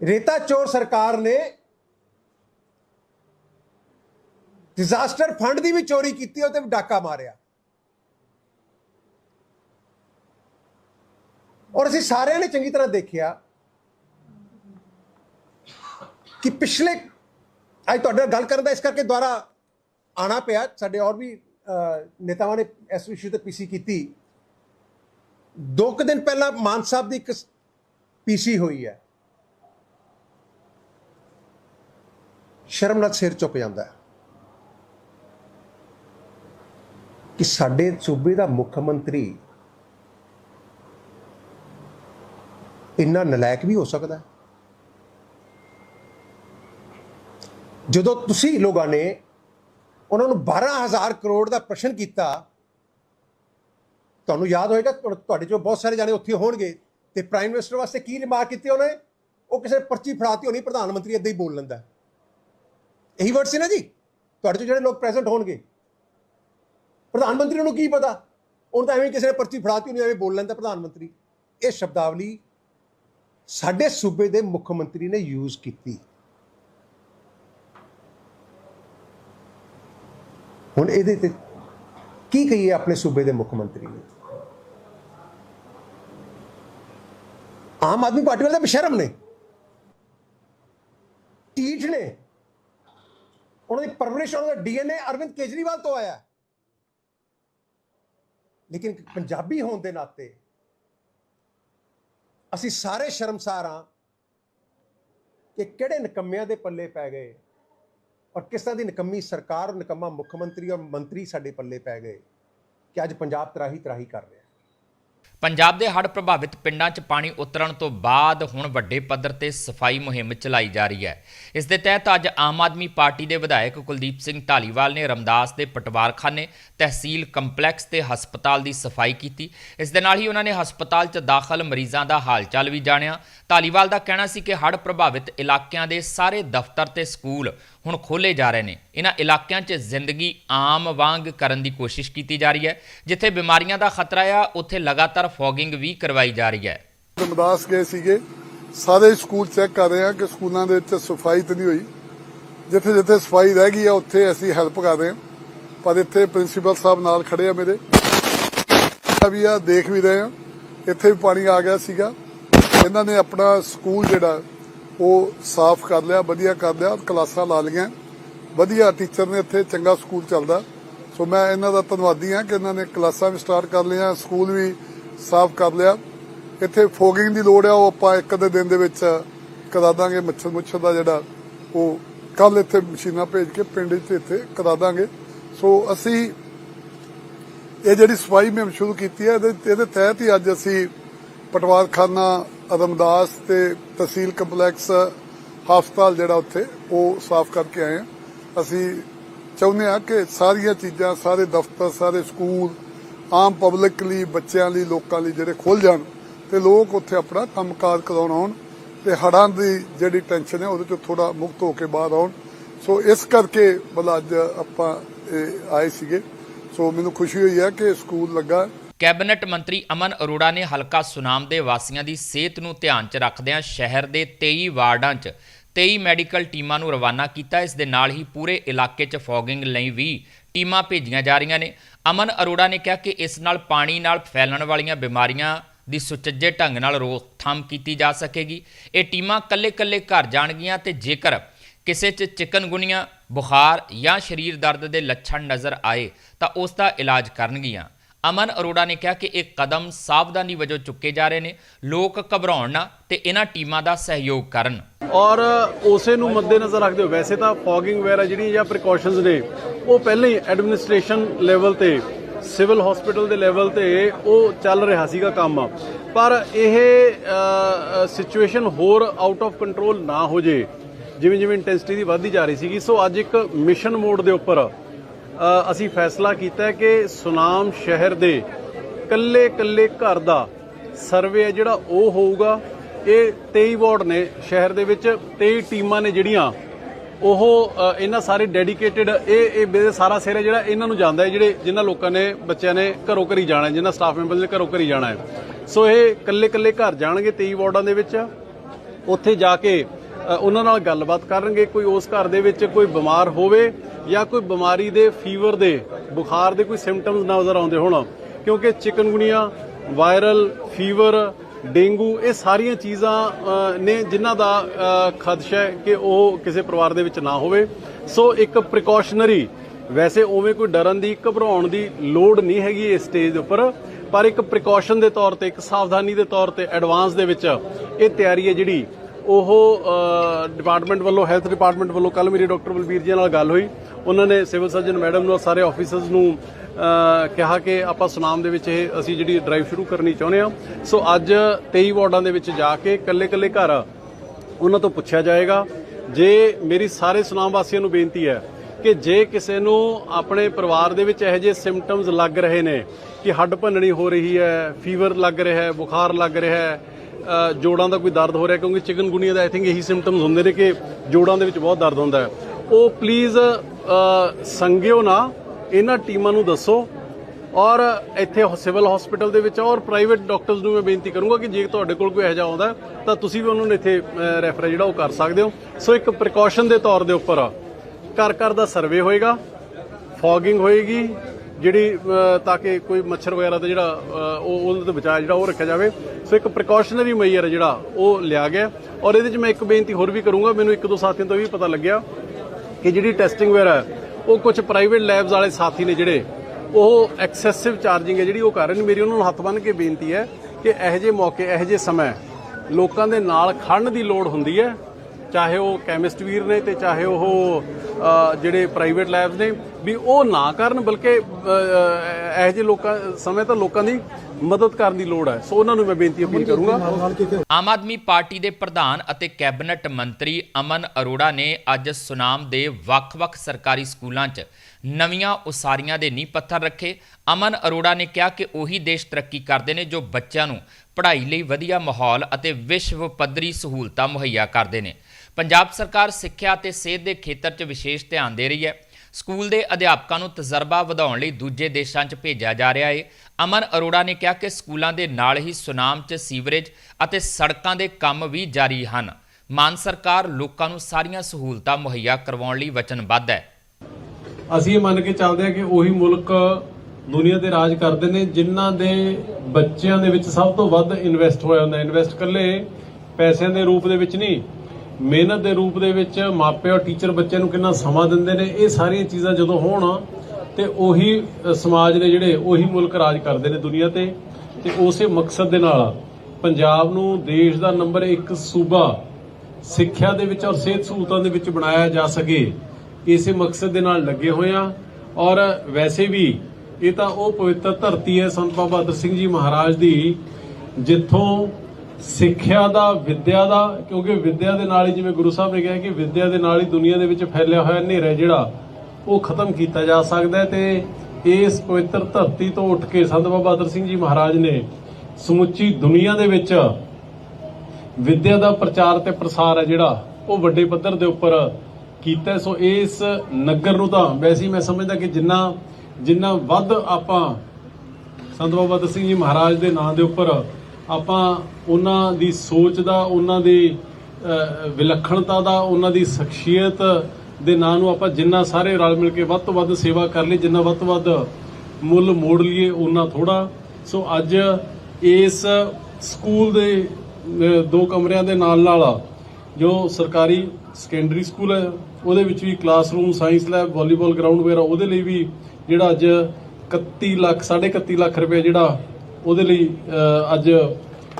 ਰੇਤਾ ਚੋਰ ਸਰਕਾਰ ਨੇ ਡਿਜ਼ਾਸਟਰ ਫੰਡ ਦੀ ਵੀ ਚੋਰੀ ਕੀਤੀ ਉਹ ਤੇ ਵੀ ਡਾਕਾ ਮਾਰਿਆ। ਔਰ ਅਸੀਂ ਸਾਰਿਆਂ ਨੇ ਚੰਗੀ ਤਰ੍ਹਾਂ ਦੇਖਿਆ ਕਿ ਪਿਛਲੇ ਅੱਜ ਤੁਹਾਡੇ ਨਾਲ ਗੱਲ ਕਰਨ ਦਾ ਇਸ ਕਰਕੇ ਦੁਆਰਾ ਆਣਾ ਪਿਆ, ਸਾਡੇ ਔਰ ਵੀ ਨੇਤਾਵਾਂ ਨੇ ਇਸ ਇਸ਼ੂ ਤੇ ਪੀਸੀ ਕੀਤੀ। ਦੋ ਕੁ ਦਿਨ ਪਹਿਲਾਂ ਮਾਨ ਸਾਹਿਬ ਦੀ ਇੱਕ ਪੀਸੀ ਹੋਈ ਹੈ। ਸ਼ਰਮ ਨਾਲ ਸਿਰ ਚੁੱਕ ਜਾਂਦਾ ਹੈ। ਕਿ ਸਾਡੇ ਸੂਬੇ ਦਾ ਮੁੱਖ ਮੰਤਰੀ ਇੰਨਾ ਨਲਾਇਕ ਵੀ ਹੋ ਸਕਦਾ ਹੈ? ਜਦੋਂ ਤੁਸੀਂ ਲੋਕਾਂ ਨੇ ਉਹਨਾਂ ਨੂੰ 12000 ਕਰੋੜ ਦਾ ਪ੍ਰਸ਼ਨ ਕੀਤਾ, ਤੁਹਾਨੂੰ ਯਾਦ ਹੋਏਗਾ ਤੁਹਾਡੇ ਚੋਂ ਬਹੁਤ ਸਾਰੇ ਜਾਣੇ ਉੱਥੇ ਹੋਣਗੇ ਤੇ ਪ੍ਰਾਈਮ ਮਿਨਿਸਟਰ ਵਾਸਤੇ ਕੀ ਰਿਮਾਰਕ ਕੀਤੀ ਉਹਨੇ? ਉਹ ਕਿਸੇ ਨੇ ਪਰਚੀ ਫੜਾਤੀ ਹੋਣੀ, ਪ੍ਰਧਾਨ ਮੰਤਰੀ ਏਦਾਂ ਹੀ ਬੋਲ ਲੈਂਦਾ। ਇਹੀ ਵਰਡ ਸੀ ਨਾ ਜੀ? ਤੁਹਾਡੇ ਚੋਂ ਜਿਹੜੇ ਲੋਕ ਪ੍ਰੈਜ਼ੈਂਟ ਹੋਣਗੇ। ਪ੍ਰਧਾਨ ਮੰਤਰੀ ਨੂੰ ਕੀ ਪਤਾ? ਉਹਨੂੰ ਤਾਂ ਐਵੇਂ ਕਿਸੇ ਨੇ ਪਰਚੀ ਫੜਾਤੀ ਹੋਣੀ, ਐਵੇਂ ਬੋਲ ਲੈਂਦਾ ਪ੍ਰਧਾਨ ਮੰਤਰੀ। ਇਹ ਸ਼ਬਦਾਵਲੀ ਸਾਡੇ ਸੂਬੇ ਦੇ ਮੁੱਖ ਮੰਤਰੀ ਨੇ ਯੂਜ਼ ਕੀਤੀ। ਹੁਣ ਇਹਦੇ ਤੇ ਕੀ ਕਹੀਏ ਆਪਣੇ ਸੂਬੇ ਦੇ ਮੁੱਖ ਮੰਤਰੀ ਨੂੰ? ਆਮ ਆਦਮੀ ਪਾਰਟੀ ਵਾਲੇ ਤਾਂ ਬਸ਼ਰਮ ਨੇ। ਟੀਠ ਨੇ। ਉਹਨਾਂ ਦੀ ਪਰਵਰਿਸ਼ ਉਹਨਾਂ ਦਾ ਡੀਐਨਏ ਅਰਵਿੰਦ ਕੇਜਰੀਵਾਲ ਤੋਂ ਆਇਆ। ਲੇਕਿਨ ਪੰਜਾਬੀ ਹੋਣ ਦੇ ਨਾਤੇ ਅਸੀਂ ਸਾਰੇ ਸ਼ਰਮਸਾਰ ਹਾਂ ਕਿ ਕਿਹੜੇ ਨਕੰਮਿਆਂ ਦੇ ਪੱਲੇ ਪੈ ਗਏ। ਔਰ ਕਿਸ ਤਰ੍ਹਾਂ ਦੀ ਨਕੰਮੀ ਸਰਕਾਰ ਔਰ ਨਕੰਮਾ ਮੁੱਖ ਮੰਤਰੀ ਔਰ ਮੰਤਰੀ ਸਾਡੇ ਪੱਲੇ ਪੈ ਗਏ ਕਿ ਅੱਜ ਪੰਜਾਬ ਤਰਾਹੀ ਤਰਾਹੀ ਕਰ ਰਿਹਾ ਪੰਜਾਬ ਦੇ ਹੜ੍ਹ ਪ੍ਰਭਾਵਿਤ ਪਿੰਡਾਂ 'ਚ ਪਾਣੀ ਉਤਰਨ ਤੋਂ ਬਾਅਦ ਹੁਣ ਵੱਡੇ ਪੱਧਰ ਤੇ ਸਫ਼ਾਈ ਮੁਹਿੰਮ ਚਲਾਈ ਜਾ ਰਹੀ ਹੈ। ਇਸ ਦੇ ਤਹਿਤ ਅੱਜ ਆਮ ਆਦਮੀ ਪਾਰਟੀ ਦੇ ਵਿਧਾਇਕ ਕੁਲਦੀਪ ਸਿੰਘ ਢਾਲੀਵਾਲ ਨੇ ਰਮਦਾਸ ਦੇ ਪਟਵਾਰਖਾਨੇ, ਤਹਿਸੀਲ ਕੰਪਲੈਕਸ ਤੇ ਹਸਪਤਾਲ ਦੀ ਸਫ਼ਾਈ ਕੀਤੀ। ਇਸ ਦੇ ਨਾਲ ਹੀ ਉਹਨਾਂ ਨੇ ਹਸਪਤਾਲ 'ਚ ਦਾਖਲ ਮਰੀਜ਼ਾਂ ਦਾ ਹਾਲਚਾਲ ਵੀ ਜਾਣਿਆ ਧਾਲੀਵਾਲ ਦਾ ਕਹਿਣਾ ਸੀ ਕਿ ਹੜ੍ਹ ਪ੍ਰਭਾਵਿਤ ਇਲਾਕਿਆਂ ਦੇ ਸਾਰੇ ਦਫ਼ਤਰ ਤੇ ਸਕੂਲ ਹੁਣ ਖੋਲੇ ਜਾ ਰਹੇ ਨੇ। ਇਹਨਾਂ ਇਲਾਕਿਆਂ 'ਚ ਜ਼ਿੰਦਗੀ ਆਮ ਵਾਂਗ ਕਰਨ ਦੀ ਕੋਸ਼ਿਸ਼ ਕੀਤੀ ਜਾ ਰਹੀ ਹੈ। ਜਿੱਥੇ ਬਿਮਾਰੀਆਂ ਦਾ ਖਤਰਾ ਆ, ਉੱਥੇ ਲਗਾਤਾਰ ਫੌਗਿੰਗ ਵੀ ਕਰਵਾਈ ਜਾ ਰਹੀ ਹੈ। ਰਮਦਾਸ ਗਏ ਸੀਗੇ। ਸਾਰੇ ਸਕੂਲ ਚੈੱਕ ਕਰ ਰਹੇ ਹਾਂ ਕਿ ਸਕੂਲਾਂ ਦੇ ਵਿੱਚ ਸਫ਼ਾਈ ਤਾਂ ਨਹੀਂ ਹੋਈ। ਜਿੱਥੇ ਜਿੱਥੇ ਸਫ਼ਾਈ ਰਹਿ ਗਈ ਆ, ਉੱਥੇ ਅਸੀਂ ਹੈਲਪ ਕਰ ਰਹੇ ਹਾਂ। ਪਰ ਇੱਥੇ ਪ੍ਰਿੰਸੀਪਲ ਸਾਹਿਬ ਨਾਲ ਖੜੇ ਆ ਮੇਰੇ। ਵੀ ਆ, ਦੇਖ ਵੀ ਰਹੇ ਆ ਇੱਥੇ ਵੀ ਪਾਣੀ ਆ ਗਿਆ ਸੀਗਾ। ਇਹਨਾਂ ਨੇ ਆਪਣਾ ਸਕੂਲ ਜਿਹੜਾ, ਉਹ ਸਾਫ਼ ਕਰ ਲਿਆ, ਵਧੀਆ ਕਰ ਲਿਆ, ਕਲਾਸਾਂ ਲਾ ਲਈਆਂ। ਵਧੀਆ ਟੀਚਰ ਨੇ ਇੱਥੇ ਚੰਗਾ ਸਕੂਲ ਚੱਲਦਾ। ਸੋ ਮੈਂ ਇਹਨਾਂ ਦਾ ਧੰਨਵਾਦੀ ਹਾਂ ਕਿ ਇਹਨਾਂ ਨੇ ਕਲਾਸਾਂ ਵੀ ਸਟਾਰਟ ਕਰ ਲਈਆਂ, ਸਕੂਲ ਵੀ ਸਾਫ਼ ਕਰ ਲਿਆ। ਇੱਥੇ ਫੋਗਿੰਗ ਦੀ ਲੋੜ ਆ, ਉਹ ਆਪਾਂ ਇੱਕ ਅੱਧੇ ਦਿਨ ਦੇ ਵਿੱਚ ਕਰਾ ਦਾਂਗੇ, ਮੱਛਰ ਮੁੱਛਰ ਦਾ ਜਿਹੜਾ, ਉਹ ਕੱਲ ਇੱਥੇ ਮਸ਼ੀਨਾਂ ਭੇਜ ਕੇ ਪਿੰਡ 'ਚ ਇੱਥੇ ਕਰਾ ਦਾਂਗੇ। ਸੋ ਅਸੀਂ ਇਹ ਜਿਹੜੀ ਸਫ਼ਾਈ ਮੁਹਿੰਮ ਸ਼ੁਰੂ ਕੀਤੀ ਹੈ, ਇਹਦੇ ਤਹਿਤ ਹੀ ਅੱਜ ਅਸੀਂ ਪਟਵਾਰ ਖਾਨਾ ਰਮਦਾਸ ਤੇ ਤਹਿਸੀਲ ਕੰਪਲੈਕਸ ਹਸਪਤਾਲ ਜਿਹੜਾ ਉੱਥੇ, ਉਹ ਸਾਫ਼ ਕਰਕੇ ਆਏ ਹਾਂ। ਅਸੀਂ ਚਾਹੁੰਦੇ ਹਾਂ ਕਿ ਸਾਰੀਆਂ ਚੀਜ਼ਾਂ, ਸਾਰੇ ਦਫ਼ਤਰ, ਸਾਰੇ ਸਕੂਲ ਆਮ ਪਬਲਿਕ ਲਈ, ਬੱਚਿਆਂ ਲਈ, ਲੋਕਾਂ ਲਈ ਜਿਹੜੇ ਖੁੱਲ ਜਾਣ ਤੇ ਲੋਕ ਉੱਥੇ ਆਪਣਾ ਕੰਮਕਾਰ ਕਰਾਉਣ ਆਉਣ ਤੇ ਹੜ੍ਹਾਂ ਦੀ ਜਿਹੜੀ ਟੈਨਸ਼ਨ ਹੈ, ਉਹਦੇ ਚੋਂ ਥੋੜਾ ਮੁਕਤ ਹੋ ਕੇ ਬਾਹਰ ਆਉਣ। ਸੋ ਇਸ ਕਰਕੇ ਬਲਾ ਅੱਜ ਆਪਾਂ ਇਹ ਆਏ ਸੀਗੇ। ਸੋ ਮੈਨੂੰ ਖੁਸ਼ੀ ਹੋਈ ਹੈ ਕਿ ਸਕੂਲ ਲੱਗਾ। ਕੈਬਨਿਟ ਮੰਤਰੀ ਅਮਨ ਅਰੋੜਾ ਨੇ ਹਲਕਾ ਸੁਨਾਮ ਦੇ ਵਾਸੀਆਂ ਦੀ ਸਿਹਤ ਨੂੰ ਧਿਆਨ 'ਚ ਰੱਖਦਿਆਂ ਸ਼ਹਿਰ ਦੇ 23 ਵਾਰਡਾਂ 'ਚ 23 ਮੈਡੀਕਲ ਟੀਮਾਂ ਨੂੰ ਰਵਾਨਾ ਕੀਤਾ। ਇਸ ਦੇ ਨਾਲ ਹੀ ਪੂਰੇ ਇਲਾਕੇ 'ਚ ਫੌਗਿੰਗ ਲਈ ਵੀ ਟੀਮਾਂ ਭੇਜੀਆਂ ਜਾ ਰਹੀਆਂ ਨੇ। ਅਮਨ ਅਰੋੜਾ ਨੇ ਕਿਹਾ ਕਿ ਇਸ ਨਾਲ ਪਾਣੀ ਨਾਲ ਫੈਲਣ ਵਾਲੀਆਂ ਬਿਮਾਰੀਆਂ ਦੀ ਸੁਚੱਜੇ ਢੰਗ ਨਾਲ ਰੋਕਥਾਮ ਕੀਤੀ ਜਾ ਸਕੇਗੀ। ਇਹ ਟੀਮਾਂ ਕੱਲੇ-ਕੱਲੇ ਘਰ ਜਾਣਗੀਆਂ ਤੇ ਜੇਕਰ ਕਿਸੇ 'ਚ ਚਿਕਨਗੁਨੀਆ, ਬੁਖਾਰ ਜਾਂ ਸਰੀਰ ਦਰਦ ਦੇ ਲੱਛਣ ਨਜ਼ਰ ਆਏ ਤਾਂ ਉਸ ਦਾ ਇਲਾਜ ਕਰਨਗੀਆਂ। ਅਮਨ ਅਰੋੜਾ ਨੇ ਕਿਹਾ ਕਿ ਇਹ ਕਦਮ ਸਾਵਧਾਨੀ ਵਜੋਂ ਚੁੱਕੇ ਜਾ ਰਹੇ ਨੇ। ਲੋਕ ਘਬਰਾਉਣ ਨਾ ਤੇ ਇਹਨਾਂ ਟੀਮਾਂ ਦਾ ਸਹਿਯੋਗ ਕਰਨ। ਔਰ ਉਸੇ ਨੂੰ ਮੱਦੇਨਜ਼ਰ ਰੱਖਦੇ ਹੋ ਵੈਸੇ ਤਾਂ ਫੌਗਿੰਗ ਵਗੈਰਾ ਜਿਹੜੀਆਂ ਜਾਂ ਪ੍ਰੀਕਾਸ਼ਨਸ ਨੇ, ਉਹ ਪਹਿਲਾਂ ਹੀ ਐਡਮਿਨਿਸਟ੍ਰੇਸ਼ਨ ਲੈਵਲ ਤੇ ਸਿਵਲ ਹਸਪੀਟਲ ਦੇ ਲੈਵਲ ਤੇ ਉਹ ਚੱਲ ਰਿਹਾ ਸੀਗਾ ਕੰਮ। ਪਰ ਇਹ ਸਿਚੁਏਸ਼ਨ ਹੋਰ ਆਊਟ ਆਫ ਕੰਟਰੋਲ ਨਾ ਹੋ ਜੇ। ਜਿਵੇਂ ਜਿਵੇਂ ਇੰਟੈਂਸਿਟੀ ਦੀ ਵੱਧਦੀ ਜਾ ਰਹੀ ਸੀਗੀ। ਸੋ ਅੱਜ ਇੱਕ ਮਿਸ਼ਨ ਮੋਡ ਦੇ ਉੱਪਰ ਅਸੀਂ ਫੈਸਲਾ ਕੀਤਾ ਕਿ ਸੁਨਾਮ ਸ਼ਹਿਰ ਦੇ ਕੱਲੇ ਕੱਲੇ ਘਰ ਦਾ ਸਰਵੇ ਹੈ ਜਿਹੜਾ ਉਹ ਹੋਊਗਾ। ਇਹ 23 ਵਾਰਡ ਨੇ ਸ਼ਹਿਰ ਦੇ ਵਿੱਚ 23 ਟੀਮਾਂ ਨੇ ਜਿਹੜੀਆਂ, ਉਹ ਇਹਨਾਂ ਸਾਰੇ ਡੈਡੀਕੇਟਿਡ ਇਹ ਇਹ ਸਾਰਾ ਸਿਰ ਜਿਹੜਾ ਇਹਨਾਂ ਨੂੰ ਜਾਂਦਾ ਹੈ, ਜਿਹੜੇ ਜਿਨ੍ਹਾਂ ਲੋਕਾਂ ਨੇ, ਬੱਚਿਆਂ ਨੇ ਘਰੋਂ ਘਰੀ ਜਾਣਾ ਹੈ, ਜਿਨ੍ਹਾਂ ਸਟਾਫ ਮੈਂਬਰਸ ਨੇ ਘਰੋਂ ਘਰੀ ਜਾਣਾ ਹੈ। ਸੋ ਇਹ ਕੱਲੇ ਕੱਲੇ ਘਰ ਜਾਣਗੇ 23 ਵਾਰਡਾਂ ਦੇ ਵਿੱਚ। ਉੱਥੇ ਜਾ ਕੇ ਉਹਨਾਂ ਨਾਲ ਗੱਲਬਾਤ ਕਰਨਗੇ, ਕੋਈ ਉਸ ਘਰ ਦੇ ਵਿੱਚ ਕੋਈ ਬਿਮਾਰ ਹੋਵੇ ਜਾਂ ਕੋਈ ਬਿਮਾਰੀ ਦੇ ਫੀਵਰ ਦੇ, ਬੁਖਾਰ ਦੇ ਕੋਈ ਸਿੰਪਟਮਸ ਨਜ਼ਰ ਆਉਂਦੇ ਹੋਣ, ਕਿਉਂਕਿ ਚਿਕਨਗੁਨੀਆ ਵਾਇਰਲ ਫੀਵਰ ਡੇਂਗੂ, ਇਹ ਸਾਰੀਆਂ ਚੀਜ਼ਾਂ ਨੇ ਜਿਨ੍ਹਾਂ ਦਾ ਖਦਸ਼ਾ ਹੈ ਕਿ ਉਹ ਕਿਸੇ ਪਰਿਵਾਰ ਦੇ ਵਿੱਚ ਨਾ ਹੋਵੇ। ਸੋ ਇੱਕ ਪ੍ਰੀਕਾਸ਼ਨਰੀ ਵੈਸੇ ਉਵੇਂ ਕੋਈ ਡਰਨ ਦੀ, ਘਬਰਾਉਣ ਦੀ ਲੋੜ ਨਹੀਂ ਹੈਗੀ ਇਸ ਸਟੇਜ ਦੇ ਉੱਪਰ, ਪਰ ਇੱਕ ਪ੍ਰੀਕਾਸ਼ਨ ਦੇ ਤੌਰ ਤੇ, ਇੱਕ ਸਾਵਧਾਨੀ ਦੇ ਤੌਰ ਤੇ ਐਡਵਾਂਸ ਦੇ ਵਿੱਚ, ਇਹ ਤਿਆਰੀ ਹੈ ਜਿਹੜੀ ਉਹ ਡਿਪਾਰਟਮੈਂਟ ਵੱਲੋਂ ਹੈਲਥ ਡਿਪਾਰਟਮੈਂਟ ਵੱਲੋਂ ਕੱਲ ਮੇਰੀ ਡਾਕਟਰ ਬਲਬੀਰ ਜੀ ਨਾਲ ਗੱਲ ਹੋਈ। ਉਹਨਾਂ ਨੇ ਸਿਵਲ ਸਰਜਨ ਮੈਡਮ ਨੂੰ, ਸਾਰੇ ਆਫੀਸਰਸ ਨੂੰ ਕਿਹਾ ਕਿ ਆਪਾਂ ਸੁਨਾਮ ਦੇ ਵਿੱਚ ਇਹ, ਅਸੀਂ ਜਿਹੜੀ ਡਰਾਈਵ ਸ਼ੁਰੂ ਕਰਨੀ ਚਾਹੁੰਦੇ ਹਾਂ। ਸੋ ਅੱਜ 23 ਵਾਰਡਾਂ ਦੇ ਵਿੱਚ ਜਾ ਕੇ ਕੱਲੇ-ਕੱਲੇ ਘਰ ਉਹਨਾਂ ਤੋਂ ਪੁੱਛਿਆ ਜਾਏਗਾ। ਜੇ ਮੇਰੀ ਸਾਰੇ ਸੁਨਾਮ ਵਾਸੀਆਂ ਨੂੰ ਬੇਨਤੀ ਹੈ ਕਿ ਜੇ ਕਿਸੇ ਨੂੰ ਆਪਣੇ ਪਰਿਵਾਰ ਦੇ ਵਿੱਚ ਇਹੋ ਜਿਹੇ ਸਿੰਪਟਮਸ ਲੱਗ ਰਹੇ ਨੇ ਕਿ ਹੱਡ ਭੰਨਣੀ ਹੋ ਰਹੀ ਹੈ ਫੀਵਰ ਲੱਗ ਰਿਹਾ ਹੈ, ਬੁਖਾਰ ਲੱਗ ਰਿਹਾ ਹੈ ਜੋੜਾਂ ਦਾ ਕੋਈ ਦਰਦ ਹੋ ਰਿਹਾ ਕਿਉਂਕਿ ਚਿਕਨ ਚਿਕਨਗੁਨੀਆ ਦਾ ਆਈ ਥਿੰਕ ਇਹੀ ਸਿੰਪਟਮਸ ਹੁੰਦੇ ਨੇ ਕਿ ਜੋੜਾਂ ਦੇ ਵਿੱਚ ਬਹੁਤ ਦਰਦ ਹੁੰਦਾ ਹੈ। ਉਹ ਪਲੀਜ਼ ਸੰਗਿਓ ਨਾ, ਇਹਨਾਂ ਟੀਮਾਂ ਨੂੰ ਦੱਸੋ ਔਰ ਇੱਥੇ ਸਿਵਲ ਹਸਪੀਟਲ ਦੇ ਵਿੱਚ ਔਰ ਪ੍ਰਾਈਵੇਟ ਡਾਕਟਰਸ ਨੂੰ ਮੈਂ ਬੇਨਤੀ ਕਰੂੰਗਾ ਕਿ ਜੇ ਤੁਹਾਡੇ ਕੋਲ ਕੋਈ ਇਹੋ ਜਿਹਾ ਆਉਂਦਾ ਤਾਂ ਤੁਸੀਂ ਵੀ ਉਹਨਾਂ ਨੂੰ ਇੱਥੇ ਰੈਫਰ ਜਿਹੜਾ ਉਹ ਕਰ ਸਕਦੇ ਹੋ। ਸੋ ਇੱਕ ਪ੍ਰੀਕਾਸ਼ਨ ਦੇ ਤੌਰ ਦੇ ਉੱਪਰ ਘਰ ਘਰ ਦਾ ਸਰਵੇ ਹੋਏਗਾ ਫੌਗਿੰਗ ਹੋਏਗੀ ਜਿਹੜੀ ਤਾਂ ਕਿ ਕੋਈ ਮੱਛਰ ਵਗੈਰਾ ਦਾ ਜਿਹੜਾ ਉਹ ਉਹਨਾਂ ਤੋਂ ਬਚਾਅ ਜਿਹੜਾ ਉਹ ਰੱਖਿਆ ਜਾਵੇ। ਸੋ ਇੱਕ ਪ੍ਰੀਕਾਸ਼ਨਰੀ ਮੈਜਰ ਜਿਹੜਾ, ਉਹ ਲਿਆ ਗਿਆ। ਔਰ ਇਹਦੇ ਵਿੱਚ ਮੈਂ ਇੱਕ ਬੇਨਤੀ ਹੋਰ ਵੀ ਕਰੂੰਗਾ, ਮੈਨੂੰ ਇੱਕ ਦੋ ਸਾਥੀਆਂ ਤੋਂ ਵੀ ਪਤਾ ਲੱਗਿਆ ਕਿ ਜਿਹੜੀ ਟੈਸਟਿੰਗ ਵਗੈਰਾ ਉਹ ਕੁਝ ਪ੍ਰਾਈਵੇਟ ਲੈਬਸ ਵਾਲੇ ਸਾਥੀ ਨੇ ਜਿਹੜੇ, ਉਹ ਐਕਸੈਸਿਵ ਚਾਰਜਿੰਗ ਹੈ, ਜਿਹੜੀ ਉਹ ਕਰ ਰਹੇ ਨੇ। ਮੇਰੀ ਉਹਨਾਂ ਨੂੰ ਹੱਥ ਬੰਨ੍ਹ ਕੇ ਬੇਨਤੀ ਹੈ ਕਿ ਇਹੋ ਜਿਹੇ ਮੌਕੇ, ਇਹੋ ਜਿਹੇ ਸਮੇਂ ਲੋਕਾਂ ਦੇ ਨਾਲ ਖੜਨ ਦੀ ਲੋੜ ਹੁੰਦੀ ਹੈ। ਚਾਹੇ ਉਹ ਕੈਮਿਸਟ ਵੀਰ ਨੇ ਤੇ ਚਾਹੇ ਉਹ ਜਿਹੜੇ ਪ੍ਰਾਈਵੇਟ ਲੈਬਸ ਨੇ ਵੀ ਉਹ ਨਾ ਕਰਨ ਬਲਕਿ ਇਹੋ ਜਿਹੇ ਲੋਕਾਂ ਸਮੇਂ ਤਾਂ ਲੋਕਾਂ ਦੀ ਮਦਦ ਕਰਨ ਦੀ ਲੋੜ ਹੈ। ਸੋ ਉਹਨਾਂ ਨੂੰ ਮੈਂ ਬੇਨਤੀ ਅਪੀਲ ਕਰੂੰਗਾ। ਆਮ ਆਦਮੀ ਪਾਰਟੀ ਦੇ ਪ੍ਰਧਾਨ ਅਤੇ ਕੈਬਨਿਟ ਮੰਤਰੀ ਅਮਨ ਅਰੋੜਾ ਨੇ ਅੱਜ ਸੁਨਾਮ ਦੇ ਵੱਖ-ਵੱਖ ਸਰਕਾਰੀ ਸਕੂਲਾਂ 'ਚ ਨਵੀਆਂ ਉਸਾਰੀਆਂ ਦੇ ਨੀਂਹ ਪੱਥਰ ਰੱਖੇ। ਅਮਨ ਅਰੋੜਾ ਨੇ ਕਿਹਾ ਕਿ ਉਹੀ ਦੇਸ਼ ਤਰੱਕੀ ਕਰਦੇ ਨੇ ਜੋ ਬੱਚਿਆਂ ਨੂੰ ਪੜ੍ਹਾਈ ਲਈ ਵਧੀਆ ਮਾਹੌਲ ਅਤੇ ਵਿਸ਼ਵ ਪੱਧਰੀ ਸਹੂਲਤਾਂ ਮੁਹੱਈਆ ਕਰਦੇ ਨੇ। ਪੰਜਾਬ ਸਰਕਾਰ ਸਿੱਖਿਆ ਅਤੇ ਸਿਹਤ ਦੇ ਖੇਤਰ 'ਚ ਵਿਸ਼ੇਸ਼ ਧਿਆਨ ਦੇ ਰਹੀ ਹੈ। ਸਕੂਲ ਦੇ ਅਧਿਆਪਕਾਂ ਨੂੰ ਤਜਰਬਾ ਵਧਾਉਣ ਲਈ ਦੂਜੇ ਦੇਸ਼ਾਂ 'ਚ ਭੇਜਿਆ ਜਾ ਰਿਹਾ ਹੈ ਅਮਨ ਅਰੋੜਾ ਨੇ ਕਿਹਾ ਕਿ ਸਕੂਲਾਂ ਦੇ ਨਾਲ ਹੀ ਸੁਨਾਮ 'ਚ ਸੀਵਰੇਜ ਅਤੇ ਸੜਕਾਂ ਦੇ ਕੰਮ ਵੀ ਜਾਰੀ ਹਨ। ਮਾਨ ਸਰਕਾਰ ਲੋਕਾਂ ਨੂੰ ਸਾਰੀਆਂ ਸਹੂਲਤਾਂ ਮੁਹੱਈਆ ਕਰਵਾਉਣ ਲਈ ਵਚਨਬੱਧ ਹੈ। ਅਸੀਂ ਇਹ ਮੰਨ ਕੇ ਚੱਲਦੇ ਹਾਂ ਕਿ ਉਹੀ ਮੁਲਕ ਦੁਨੀਆ ਦੇ ਰਾਜ ਕਰਦੇ ਨੇ, ਜਿਨ੍ਹਾਂ ਦੇ ਬੱਚਿਆਂ ਦੇ ਵਿੱਚ ਸਭ ਤੋਂ ਵੱਧ ਇਨਵੈਸਟ ਹੋਇਆ ਹੁੰਦਾ। ਇਨਵੈਸਟ ਕੱਲੇ ਪੈਸਿਆਂ ਦੇ ਰੂਪ ਦੇ ਵਿੱਚ ਨਹੀਂ ਮਿਹਨਤ ਦੇ ਰੂਪ ਦੇ ਵਿੱਚ ਮਾਪੇ ਔਰ ਟੀਚਰ ਬੱਚਿਆਂ ਨੂੰ ਕਿੰਨਾ ਸਮਾਂ ਦਿੰਦੇ ਨੇ, ਇਹ ਸਾਰੀਆਂ ਚੀਜ਼ਾਂ ਜਦੋਂ ਹੋਣ ਤੇ ਉਹੀ ਸਮਾਜ ਨੇ ਜਿਹੜੇ ਉਹੀ ਮੁਲਕ ਰਾਜ ਕਰਦੇ ਨੇ ਦੁਨੀਆ ਤੇ ਤੇ ਉਸੇ ਮਕਸਦ ਦੇ ਨਾਲ ਪੰਜਾਬ ਨੂੰ ਦੇਸ਼ ਦਾ ਨੰਬਰ 1 ਸੂਬਾ ਸਿੱਖਿਆ ਦੇ ਵਿੱਚ ਔਰ ਸਿਹਤ ਸਹੂਲਤਾਂ ਦੇ ਵਿੱਚ ਬਣਾਇਆ ਜਾ ਸਕੇ, ਇਸੇ ਮਕਸਦ ਦੇ ਨਾਲ ਲੱਗੇ ਹੋਏ ਆ। ਔਰ ਵੈਸੇ ਵੀ ਇਹ ਤਾਂ ਉਹ ਪਵਿੱਤਰ ਧਰਤੀ ਹੈ ਸੰਤ ਬਾਬਾ ਬਹਾਦਰ ਸਿੰਘ ਜੀ ਮਹਾਰਾਜ ਦੀ, ਜਿੱਥੋਂ ਸਿੱਖਿਆ ਦਾ, ਵਿਦਿਆ ਦਾ, ਕਿਉਂਕਿ ਵਿਦਿਆ ਦੇ ਨਾਲ ਹੀ ਜਿਵੇਂ ਗੁਰੂ ਸਾਹਿਬ ਨੇ ਕਿਹਾ ਕਿ ਵਿਦਿਆ ਦੇ ਨਾਲ ਹੀ ਦੁਨੀਆ ਦੇ ਵਿੱਚ ਫੈਲਿਆ ਹੋਇਆ ਹਨੇਰਾ ਜਿਹੜਾ, ਉਹ ਖਤਮ ਕੀਤਾ ਜਾ ਸਕਦਾ ਹੈ ਤੇ ਇਸ ਪਵਿੱਤਰ ਧਰਤੀ ਤੋਂ ਉੱਠ ਕੇ ਸੰਤ ਬਾਬਾ ਬਹਾਦਰ ਸਿੰਘ ਜੀ ਮਹਾਰਾਜ ਨੇ ਸਮੁੱਚੀ ਦੁਨੀਆ ਦੇ ਵਿੱਚ ਵਿਦਿਆ ਦਾ ਪ੍ਰਚਾਰ ਤੇ ਪ੍ਰਸਾਰ ਹੈ ਜਿਹੜਾ, ਉਹ ਵੱਡੇ ਪੱਧਰ ਦੇ ਉੱਪਰ ਕੀਤਾ ਸੋ ਇਸ ਨਗਰ ਨੂੰ ਤਾਂ ਵੈਸੇ ਮੈਂ ਸਮਝਦਾ ਕਿ ਜਿੰਨਾ ਜਿੰਨਾ ਵੱਧ ਆਪਾਂ ਸੰਤ ਬਾਬਾ ਬਹਾਦਰ ਸਿੰਘ ਜੀ ਮਹਾਰਾਜ ਦੇ ਨਾਂ ਦੇ ਉੱਪਰ ਆਪਾਂ ਉਹਨਾਂ ਦੀ ਸੋਚ ਦਾ, ਉਹਨਾਂ ਦੀ ਵਿਲੱਖਣਤਾ ਦਾ, ਉਹਨਾਂ ਦੀ ਸ਼ਖਸੀਅਤ ਦੇ ਨਾਂ ਨੂੰ ਆਪਾਂ ਜਿੰਨਾ ਸਾਰੇ ਰਲ ਮਿਲ ਕੇ ਵੱਧ ਤੋਂ ਵੱਧ ਸੇਵਾ ਕਰ ਲਈ, ਜਿੰਨਾ ਵੱਧ ਤੋਂ ਵੱਧ ਮੁੱਲ ਮੋੜ ਲਈਏ ਉਹਨਾਂ ਥੋੜਾ ਸੋ ਅੱਜ ਇਸ ਸਕੂਲ ਦੇ ਦੋ ਕਮਰਿਆਂ ਦੇ ਨਾਲ ਨਾਲ ਜੋ ਸਰਕਾਰੀ ਸੈਕੰਡਰੀ ਸਕੂਲ ਹੈ, ਉਹਦੇ ਵਿੱਚ ਵੀ classroom science lab volleyball ground ਵਗੈਰਾ, ਉਹਦੇ ਲਈ ਵੀ ਜਿਹੜਾ ਅੱਜ 31 ਲੱਖ 31.5 ਲੱਖ ਰੁਪਏ ਜਿਹੜਾ ਉਹਦੇ ਲਈ ਅੱਜ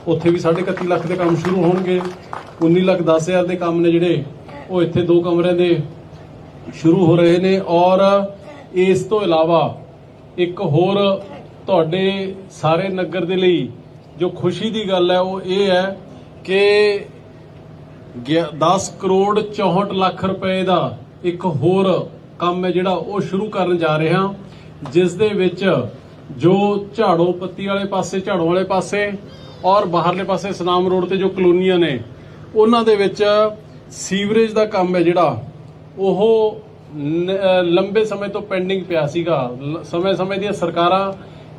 ਉੱਥੇ ਵੀ 31.5 ਲੱਖ ਦੇ ਕੰਮ ਸ਼ੁਰੂ ਹੋਣਗੇ। 19 ਲੱਖ 10 ਹਜ਼ਾਰ ਦੇ ਕੰਮ ਨੇ ਜਿਹੜੇ, ਉਹ ਇੱਥੇ ਦੋ ਕਮਰਿਆਂ ਦੇ ਸ਼ੁਰੂ ਹੋ ਰਹੇ ਨੇ। ਔਰ ਇਸ ਤੋਂ ਇਲਾਵਾ ਇੱਕ ਹੋਰ ਤੁਹਾਡੇ ਸਾਰੇ ਨਗਰ ਦੇ ਲਈ ਜੋ ਖੁਸ਼ੀ ਦੀ ਗੱਲ ਹੈ, ਉਹ ਇਹ ਹੈ ਕਿ ਗਿਆ- 10 ਕਰੋੜ 64 ਲੱਖ ਰੁਪਏ ਦਾ ਇੱਕ ਹੋਰ ਕੰਮ ਹੈ ਜਿਹੜਾ ਉਹ ਸ਼ੁਰੂ ਕਰਨ ਜਾ ਰਹੇ ਹਾਂ, ਜਿਸ ਦੇ ਵਿੱਚ ਜੋ ਝਾੜੋ ਪੱਤੀ ਵਾਲੇ ਪਾਸੇ, ਝਾੜੋ ਵਾਲੇ ਪਾਸੇ ਔਰ ਬਾਹਰਲੇ ਪਾਸੇ ਸਨਾਮ ਰੋਡ ਤੇ ਜੋ ਕਲੋਨੀਆਂ ਨੇ, ਉਹਨਾਂ ਦੇ ਵਿੱਚ ਸੀਵਰੇਜ ਦਾ ਕੰਮ ਹੈ ਜਿਹੜਾ, ਉਹ ਲੰਬੇ ਸਮੇਂ ਤੋਂ ਪੈਂਡਿੰਗ ਪਿਆ ਸੀਗਾ। ਸਮੇਂ-ਸਮੇਂ ਦੀਆਂ ਸਰਕਾਰਾਂ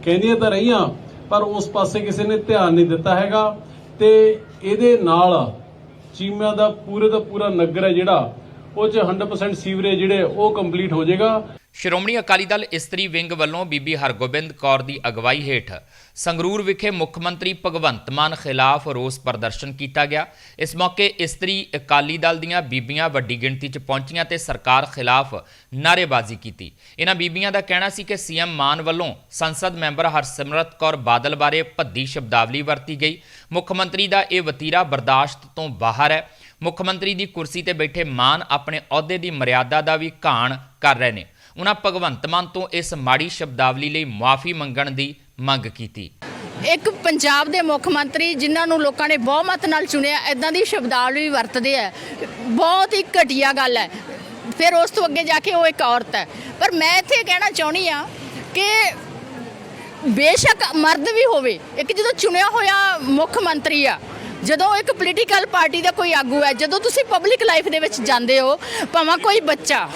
ਕਹਿੰਦੀਆਂ ਤਾਂ ਰਹੀਆਂ, ਪਰ ਉਸ ਪਾਸੇ ਕਿਸੇ ਨੇ ਧਿਆਨ ਨਹੀਂ ਦਿੱਤਾ ਹੈਗਾ ਤੇ ਇਹਦੇ ਨਾਲ ਚੀਮਾ ਦਾ ਪੂਰੇ ਦਾ ਪੂਰਾ ਨਗਰ ਹੈ ਜਿਹੜਾ, ਉਹ ਚ 100% ਸੀਵਰੇਜ ਜਿਹੜੇ, ਉਹ ਕੰਪਲੀਟ ਹੋ ਜਾਏਗਾ। ਸ਼੍ਰੋਮਣੀ ਅਕਾਲੀ ਦਲ ਇਸਤਰੀ ਵਿੰਗ ਵੱਲੋਂ ਬੀਬੀ ਹਰਗੋਬਿੰਦ ਕੌਰ ਦੀ ਅਗਵਾਈ ਹੇਠ ਸੰਗਰੂਰ ਵਿਖੇ ਮੁੱਖ ਮੰਤਰੀ ਭਗਵੰਤ ਮਾਨ ਖਿਲਾਫ ਰੋਸ ਪ੍ਰਦਰਸ਼ਨ ਕੀਤਾ ਗਿਆ। ਇਸ ਮੌਕੇ ਇਸਤਰੀ ਅਕਾਲੀ ਦਲ ਦੀਆਂ ਬੀਬੀਆਂ ਵੱਡੀ ਗਿਣਤੀ 'ਚ ਪਹੁੰਚੀਆਂ ਤੇ ਸਰਕਾਰ ਖਿਲਾਫ ਨਾਅਰੇਬਾਜ਼ੀ ਕੀਤੀ। ਇਹਨਾਂ ਬੀਬੀਆਂ ਦਾ ਕਹਿਣਾ ਸੀ ਕਿ ਸੀਐਮ ਮਾਨ ਵੱਲੋਂ ਸੰਸਦ ਮੈਂਬਰ ਹਰਸਿਮਰਤ ਕੌਰ ਬਾਦਲ ਬਾਰੇ ਭੱਦੀ ਸ਼ਬਦਾਵਲੀ ਵਰਤੀ ਗਈ। ਮੁੱਖ ਮੰਤਰੀ ਦਾ ਇਹ ਵਤੀਰਾ ਬਰਦਾਸ਼ਤ ਤੋਂ ਬਾਹਰ ਹੈ। ਮੁੱਖ ਮੰਤਰੀ ਦੀ ਕੁਰਸੀ ਤੇ ਬੈਠੇ ਮਾਨ ਆਪਣੇ ਅਹੁਦੇ ਦੀ ਮਰਿਆਦਾ ਦਾ ਵੀ ਘਾਣ ਕਰ ਰਹੇ ਨੇ। ਉਹਨਾਂ ਭਗਵੰਤ ਮਾਨ ਤੋਂ ਇਸ ਮਾੜੀ ਸ਼ਬਦਾਵਲੀ ਲਈ ਮਾਫੀ ਮੰਗਣ ਦੀ ਮੰਗ ਕੀਤੀ। ਇੱਕ ਪੰਜਾਬ ਦੇ ਮੁੱਖ ਮੰਤਰੀ ਜਿਨ੍ਹਾਂ ਨੂੰ ਲੋਕਾਂ ਨੇ ਬਹੁਮਤ ਨਾਲ ਚੁਣਿਆ ਇਦਾਂ ਦੀ ਸ਼ਬਦਾਵਲੀ ਵਰਤਦੇ ਆ। ਬਹੁਤ ਹੀ ਘਟੀਆ ਗੱਲ ਹੈ। ਫਿਰ ਉਸ ਤੋਂ ਅੱਗੇ ਜਾ ਕੇ ਉਹ ਇੱਕ ਔਰਤ ਹੈ। ਪਰ ਮੈਂ ਇੱਥੇ ਕਹਿਣਾ ਚਾਹੁੰਦੀ ਆ ਕਿ ਬੇਸ਼ੱਕ ਮਰਦ ਵੀ ਹੋਵੇ, ਇੱਕ ਜਦੋਂ ਚੁਣਿਆ ਹੋਇਆ ਮੁੱਖ ਮੰਤਰੀ ਆ ਜਦੋਂ ਇੱਕ ਪੋਲੀਟੀਕਲ ਪਾਰਟੀ ਦਾ ਕੋਈ ਆਗੂ ਹੈ, ਜਦੋਂ ਤੁਸੀਂ ਪਬਲਿਕ ਲਾਈਫ ਦੇ ਵਿੱਚ ਜਾਂਦੇ ਹੋ, ਭਾਵੇਂ ਕੋਈ ਬੱਚਾ,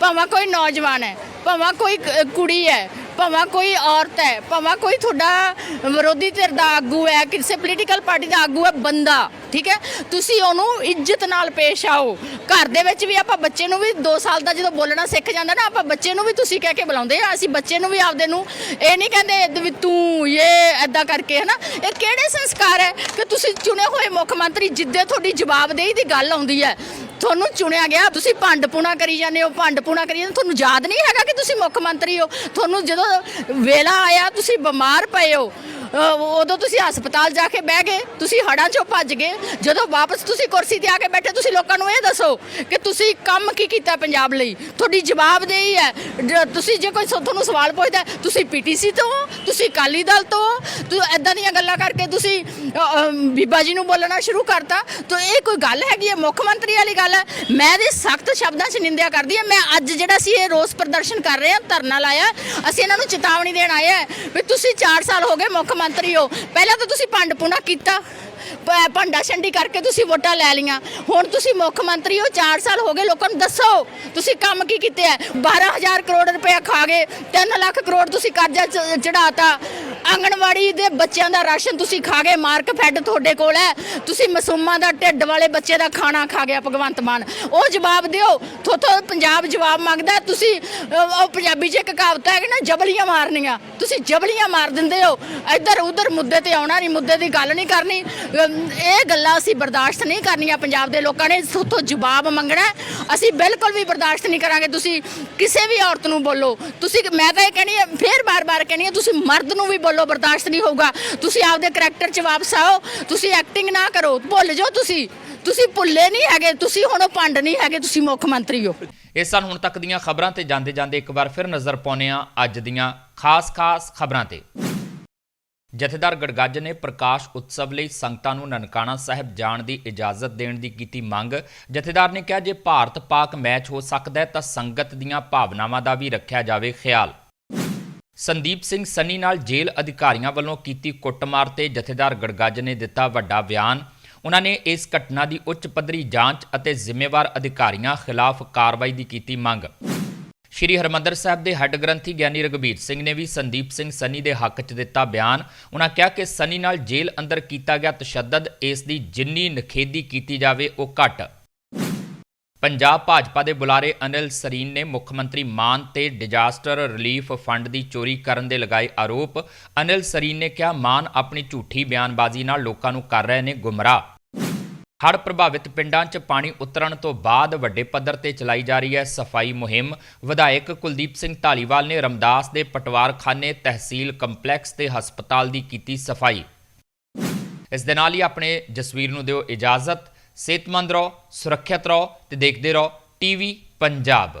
ਭਾਵੇਂ ਕੋਈ ਨੌਜਵਾਨ ਹੈ, ਭਾਵੇਂ ਕੋਈ ਕੁੜੀ ਹੈ ਭਾਵੇਂ ਕੋਈ ਔਰਤ ਹੈ, ਭਾਵੇਂ ਕੋਈ ਤੁਹਾਡਾ ਵਿਰੋਧੀ ਧਿਰ ਦਾ ਆਗੂ ਹੈ, ਕਿਸੇ ਪੋਲੀਟੀਕਲ ਪਾਰਟੀ ਦਾ ਆਗੂ ਹੈ, ਬੰਦਾ, ਠੀਕ ਹੈ? ਤੁਸੀਂ ਉਹਨੂੰ ਇੱਜ਼ਤ ਨਾਲ ਪੇਸ਼ ਆਓ। ਘਰ ਦੇ ਵਿੱਚ ਵੀ ਆਪਾਂ ਬੱਚੇ ਨੂੰ ਵੀ 2 ਸਾਲ ਦਾ ਜਦੋਂ ਬੋਲਣਾ ਸਿੱਖ ਜਾਂਦਾ ਨਾ, ਆਪਾਂ ਬੱਚੇ ਨੂੰ ਵੀ ਤੁਸੀਂ ਕਹਿ ਕੇ ਬੁਲਾਉਂਦੇ ਆ, ਅਸੀਂ ਬੱਚੇ ਨੂੰ ਵੀ ਆਪਦੇ ਨੂੰ ਇਹ ਨਹੀਂ ਕਹਿੰਦੇ ਵੀ ਤੂੰ ਇਹ ਐਦਾਂ ਕਰਕੇ, ਹਨਾ? ਇਹ ਕਿਹੜੇ ਸੰਸਕਾਰ ਹੈ ਕਿ ਤੁਸੀਂ ਚੁਣੇ ਹੋਏ ਮੁੱਖ ਮੰਤਰੀ ਜਿੱਦੇ ਤੁਹਾਡੀ ਜਵਾਬਦੇਹੀ ਦੀ ਗੱਲ ਆਉਂਦੀ ਹੈ? ਤੁਹਾਨੂੰ ਚੁਣਿਆ ਗਿਆ, ਤੁਸੀਂ ਭੰਡ ਪੂਣਾ ਕਰੀ ਜਾਂਦੇ ਹੋ, ਭੰਡ ਪੂਣਾ ਕਰੀ ਜਾਂਦੇ ਹੋ। ਤੁਹਾਨੂੰ ਯਾਦ ਨਹੀਂ ਹੈਗਾ ਕਿ ਤੁਸੀਂ ਮੁੱਖ ਮੰਤਰੀ ਹੋ ਤੁਹਾਨੂੰ ਜਦੋਂ ਵੇਲਾ ਆਇਆ, ਤੁਸੀਂ ਬਿਮਾਰ ਪਏ ਹੋ ਅਹ ਉਦੋਂ ਤੁਸੀਂ ਹਸਪਤਾਲ ਜਾ ਕੇ ਬਹਿ ਗਏ ਤੁਸੀਂ ਹੜਾਂ ਚੋਂ ਭੱਜ ਗਏ। ਜਦੋਂ ਵਾਪਸ ਤੁਸੀਂ ਕੁਰਸੀ ਤੇ ਆ ਕੇ ਬੈਠੇ ਤੁਸੀਂ ਲੋਕਾਂ ਨੂੰ ਇਹ ਦੱਸੋ ਕਿ ਤੁਸੀਂ ਕੰਮ ਕੀ ਕੀਤਾ ਪੰਜਾਬ ਲਈ? ਤੁਹਾਡੀ ਜਵਾਬਦੇਹੀ ਹੈ। ਜ- ਤੁਸੀਂ ਜੇ ਕੋਈ ਸੋ- ਤੁਹਾਨੂੰ ਸਵਾਲ ਪੁੱਛਦਾ ਹੈ, ਤੁਸੀਂ ਪੀਟੀਸੀ ਤੋਂ ਹੋ? ਤੁਸੀਂ ਅਕਾਲੀ ਦਲ ਤੋਂ ਹੋ? ਤੂੰ ਐਦਾਂ ਦੀਆਂ ਗੱਲਾਂ ਕਰਕੇ ਤੁਸੀਂ ਅ, ਅ, ਬੀਬਾ ਜੀ ਨੂੰ ਬੋਲਣਾ ਸ਼ੁਰੂ ਕਰਤਾ। ਤਾਂ ਇਹ ਕੋਈ ਗੱਲ ਹੈਗੀ ਹੈ? ਮੁੱਖ ਮੰਤਰੀ ਵਾਲੀ ਗੱਲ ਹੈ। ਮੈਂ ਇਹਦੀ ਸਖਤ ਸ਼ਬਦਾਂ 'ਚ ਨਿੰਦਿਆ ਕਰਦੀ ਹਾਂ। ਮੈਂ ਅੱਜ ਜਿਹੜਾ ਸੀ ਇਹ ਰੋਸ ਪ੍ਰਦਰਸ਼ਨ ਕਰ ਰਹੇ ਹਾਂ ਧਰਨਾ ਲਾਇਆ ਅਸੀਂ ਇਹਨਾਂ ਨੂੰ ਚੇਤਾਵਨੀ ਦੇਣ ਆਏ ਹਾਂ ਵੀ ਤੁਸੀਂ 4 ਸਾਲ ਹੋ ਗਏ ਮੁੱਖ ਮੰਤਰੀ ਹੋ। ਪਹਿਲਾਂ ਤਾਂ ਤੁਸੀਂ ਭੰਡ ਪੁਣਾ ਕੀਤਾ। ਪ- ਭੰਡਾ ਛੰਡੀ ਕਰਕੇ ਤੁਸੀਂ ਵੋਟਾਂ ਲੈ ਲੀਆਂ ਹੁਣ ਤੁਸੀਂ ਮੁੱਖ ਮੰਤਰੀ ਹੋ 4 ਸਾਲ ਹੋ ਗਏ ਲੋਕਾਂ ਨੂੰ ਦੱਸੋ, ਤੁਸੀਂ ਕੰਮ ਕੀ ਕੀਤੇ ਹੈ 12000 ਕਰੋੜ ਰੁਪਏ ਖਾ ਗਏ 3 ਲੱਖ ਕਰੋੜ ਤੁਸੀਂ ਕਰਜ਼ਾ ਚ- ਚੜਾਤਾ ਆਂਗਣਵਾੜੀ ਦੇ ਬੱਚਿਆਂ ਦਾ ਰਾਸ਼ਨ ਤੁਸੀਂ ਖਾ ਗਏ। ਮਾਰਕ ਫੈਡ ਤੁਹਾਡੇ ਕੋਲ ਹੈ। ਤੁਸੀਂ ਮਾਸੂਮਾਂ ਦਾ ਢਿੱਡ ਵਾਲੇ ਬੱਚੇ ਦਾ ਖਾਣਾ ਖਾ ਗਿਆ ਭਗਵੰਤ ਮਾਨ। ਉਹ ਜਵਾਬ ਦਿਓ। ਥੋਥੋ ਪੰਜਾਬ ਜਵਾਬ ਮੰਗਦਾ ਤੁਸੀਂ ਉਹ ਪੰਜਾਬੀ 'ਚ ਇੱਕ ਕਹਾਵਤ ਹੈ ਕਿ ਨਾ, ਜਬਲੀਆਂ ਮਾਰਨੀਆਂ। ਤੁਸੀਂ ਜਬਲੀਆਂ ਮਾਰ ਦਿੰਦੇ ਹੋ। ਇੱਧਰ ਉੱਧਰ ਮੁੱਦੇ ਤੇ ਆਉਣਾ ਨਹੀਂ, ਮੁੱਦੇ ਦੀ ਗੱਲ ਨਹੀਂ ਕਰਨੀ। ਇਹ ਗੱਲਾਂ ਅਸੀਂ ਬਰਦਾਸ਼ਤ ਨਹੀਂ ਕਰਨੀਆਂ ਪੰਜਾਬ ਦੇ ਲੋਕਾਂ ਨੇ। ਥੋਥੋ ਜਵਾਬ ਮੰਗਣਾ ਅਸੀਂ ਬਿਲਕੁਲ ਵੀ ਬਰਦਾਸ਼ਤ ਨਹੀਂ ਕਰਾਂਗੇ। ਤੁਸੀਂ ਕਿਸੇ ਵੀ ਔਰਤ ਨੂੰ ਬੋਲੋ। ਤੁਸੀਂ, ਮੈਂ ਤਾਂ ਇਹ ਕਹਿਣੀ ਹੈ, ਫੇਰ ਬਾਰ-ਬਾਰ ਕਹਿਣੀ ਤੁਸੀਂ ਮਰਦ ਨੂੰ ਵੀ ਬੋਲੋ ਬਰਦਾਸ਼ਤ ਨਹੀਂ ਹੋਊਗਾ। ਤੁਸੀਂ ਆਪਦੇ ਕਰੈਕਟਰ 'ਚ ਵਾਪਸ ਆਓ, ਤੁਸੀਂ ਐਕਟਿੰਗ ਨਾ ਕਰੋ, ਭੁੱਲ ਜਾਓ ਤੁਸੀਂ। ਤੁਸੀਂ ਭੁੱਲੇ ਨਹੀਂ ਹੈਗੇ, ਤੁਸੀਂ ਹੁਣ ਉਹ ਪੰਡ ਨਹੀਂ ਹੈਗੇ, ਤੁਸੀਂ ਮੁੱਖ ਮੰਤਰੀ ਹੋ। ਇਹ ਸਨ ਹੁਣ ਤੱਕ ਦੀਆਂ ਖਬਰਾਂ ਤੇ ਜਾਂਦੇ ਜਾਂਦੇ ਇੱਕ ਵਾਰ ਫਿਰ ਨਜ਼ਰ ਪਾਉਂਦੇ ਹਾਂ ਅੱਜ ਦੀਆਂ ਖਾਸ-ਖਾਸ ਖਬਰਾਂ ਤੇ। ਜਥੇਦਾਰ ਗੜਗੱਜ ਨੇ ਪ੍ਰਕਾਸ਼ ਉਤਸਵ ਲਈ ਸੰਗਤਾਂ ਨੂੰ ਨਨਕਾਣਾ ਸਾਹਿਬ ਜਾਣ ਦੀ ਇਜਾਜ਼ਤ ਦੇਣ ਦੀ ਕੀਤੀ ਮੰਗ। ਜਥੇਦਾਰ ਨੇ ਕਿਹਾ, ਜੇ ਭਾਰਤ ਪਾਕ ਮੈਚ ਹੋ ਸਕਦਾ ਹੈ ਤਾਂ ਸੰਗਤ ਦੀਆਂ ਭਾਵਨਾਵਾਂ ਦਾ ਵੀ ਰੱਖਿਆ ਜਾਵੇ ਖਿਆਲ। ਸੰਦੀਪ ਸਿੰਘ ਸੰਨੀ ਨਾਲ ਜੇਲ੍ਹ ਅਧਿਕਾਰੀਆਂ ਵੱਲੋਂ ਕੀਤੀ ਕੁੱਟਮਾਰ ਤੇ ਜਥੇਦਾਰ ਗੜਗੱਜ ਨੇ ਦਿੱਤਾ ਵੱਡਾ ਬਿਆਨ। ਉਹਨਾਂ ਨੇ ਇਸ ਘਟਨਾ ਦੀ ਉੱਚ ਪੱਧਰੀ ਜਾਂਚ ਅਤੇ ਜ਼ਿੰਮੇਵਾਰ ਅਧਿਕਾਰੀਆਂ ਖਿਲਾਫ ਕਾਰਵਾਈ ਦੀ ਕੀਤੀ ਮੰਗ। ਸ਼੍ਰੀ ਹਰਮੰਦਰ ਸਾਹਿਬ ਦੇ ਹੈੱਡ ਗ੍ਰੰਥੀ ਗਿਆਨੀ ਰਗਵੀਰ ਸਿੰਘ ਨੇ ਵੀ ਸੰਦੀਪ ਸਿੰਘ ਸੰਨੀ ਦੇ ਹੱਕ 'ਚ ਦਿੱਤਾ ਬਿਆਨ। ਉਹਨਾਂ ਕਿਹਾ ਕਿ ਸੰਨੀ ਨਾਲ ਜੇਲ੍ਹ ਅੰਦਰ ਕੀਤਾ ਗਿਆ ਤਸ਼ੱਦਦ, ਇਸ ਦੀ ਜਿੰਨੀ ਨਖੇਦੀ ਕੀਤੀ ਜਾਵੇ ਉਹ ਘੱਟ। ਪੰਜਾਬ ਭਾਜਪਾ ਦੇ ਬੁਲਾਰੇ ਅਨਿਲ ਸਰੀਨ ਨੇ ਮੁੱਖ ਮੰਤਰੀ ਮਾਨ ਤੇ ਡਿਜ਼ਾਸਟਰ ਰਿਲੀਫ ਫੰਡ ਦੀ ਚੋਰੀ ਕਰਨ ਦੇ ਲਗਾਏ ਆਰੋਪ। ਅਨਿਲ ਸਰੀਨ ਨੇ ਕਿਹਾ, ਮਾਨ ਆਪਣੀ ਝੂਠੀ ਬਿਆਨਬਾਜ਼ੀ ਨਾਲ ਲੋਕਾਂ ਨੂੰ ਕਰ ਰਹੇ ਨੇ ਗੁੰਮਰਾਹ। ਹੜ੍ਹ ਪ੍ਰਭਾਵਿਤ ਪਿੰਡਾਂ 'ਚ ਪਾਣੀ ਉਤਰਨ ਤੋਂ ਬਾਅਦ ਵੱਡੇ ਪੱਧਰ ਤੇ ਚਲਾਈ ਜਾ ਰਹੀ ਹੈ ਸਫ਼ਾਈ ਮੁਹਿੰਮ। ਵਿਧਾਇਕ ਕੁਲਦੀਪ ਸਿੰਘ ਢਾਲੀਵਾਲ ਨੇ ਰਮਦਾਸ ਦੇ ਪਟਵਾਰਖਾਨੇ ਤਹਿਸੀਲ ਕੰਪਲੈਕਸ ਤੇ ਹਸਪਤਾਲ ਦੀ ਕੀਤੀ ਸਫ਼ਾਈ। ਇਸ ਦੇ ਨਾਲ ਹੀ ਆਪਣੇ ਜਸਵੀਰ ਨੂੰ ਦਿਓ ਇਜਾਜ਼ਤ। ਸਿਹਤਮੰਦ ਰਹੋ ਸੁਰੱਖਿਅਤ ਰਹੋ ਤੇ ਦੇਖਦੇ ਰਹੋ ਟੀਵੀ ਪੰਜਾਬ।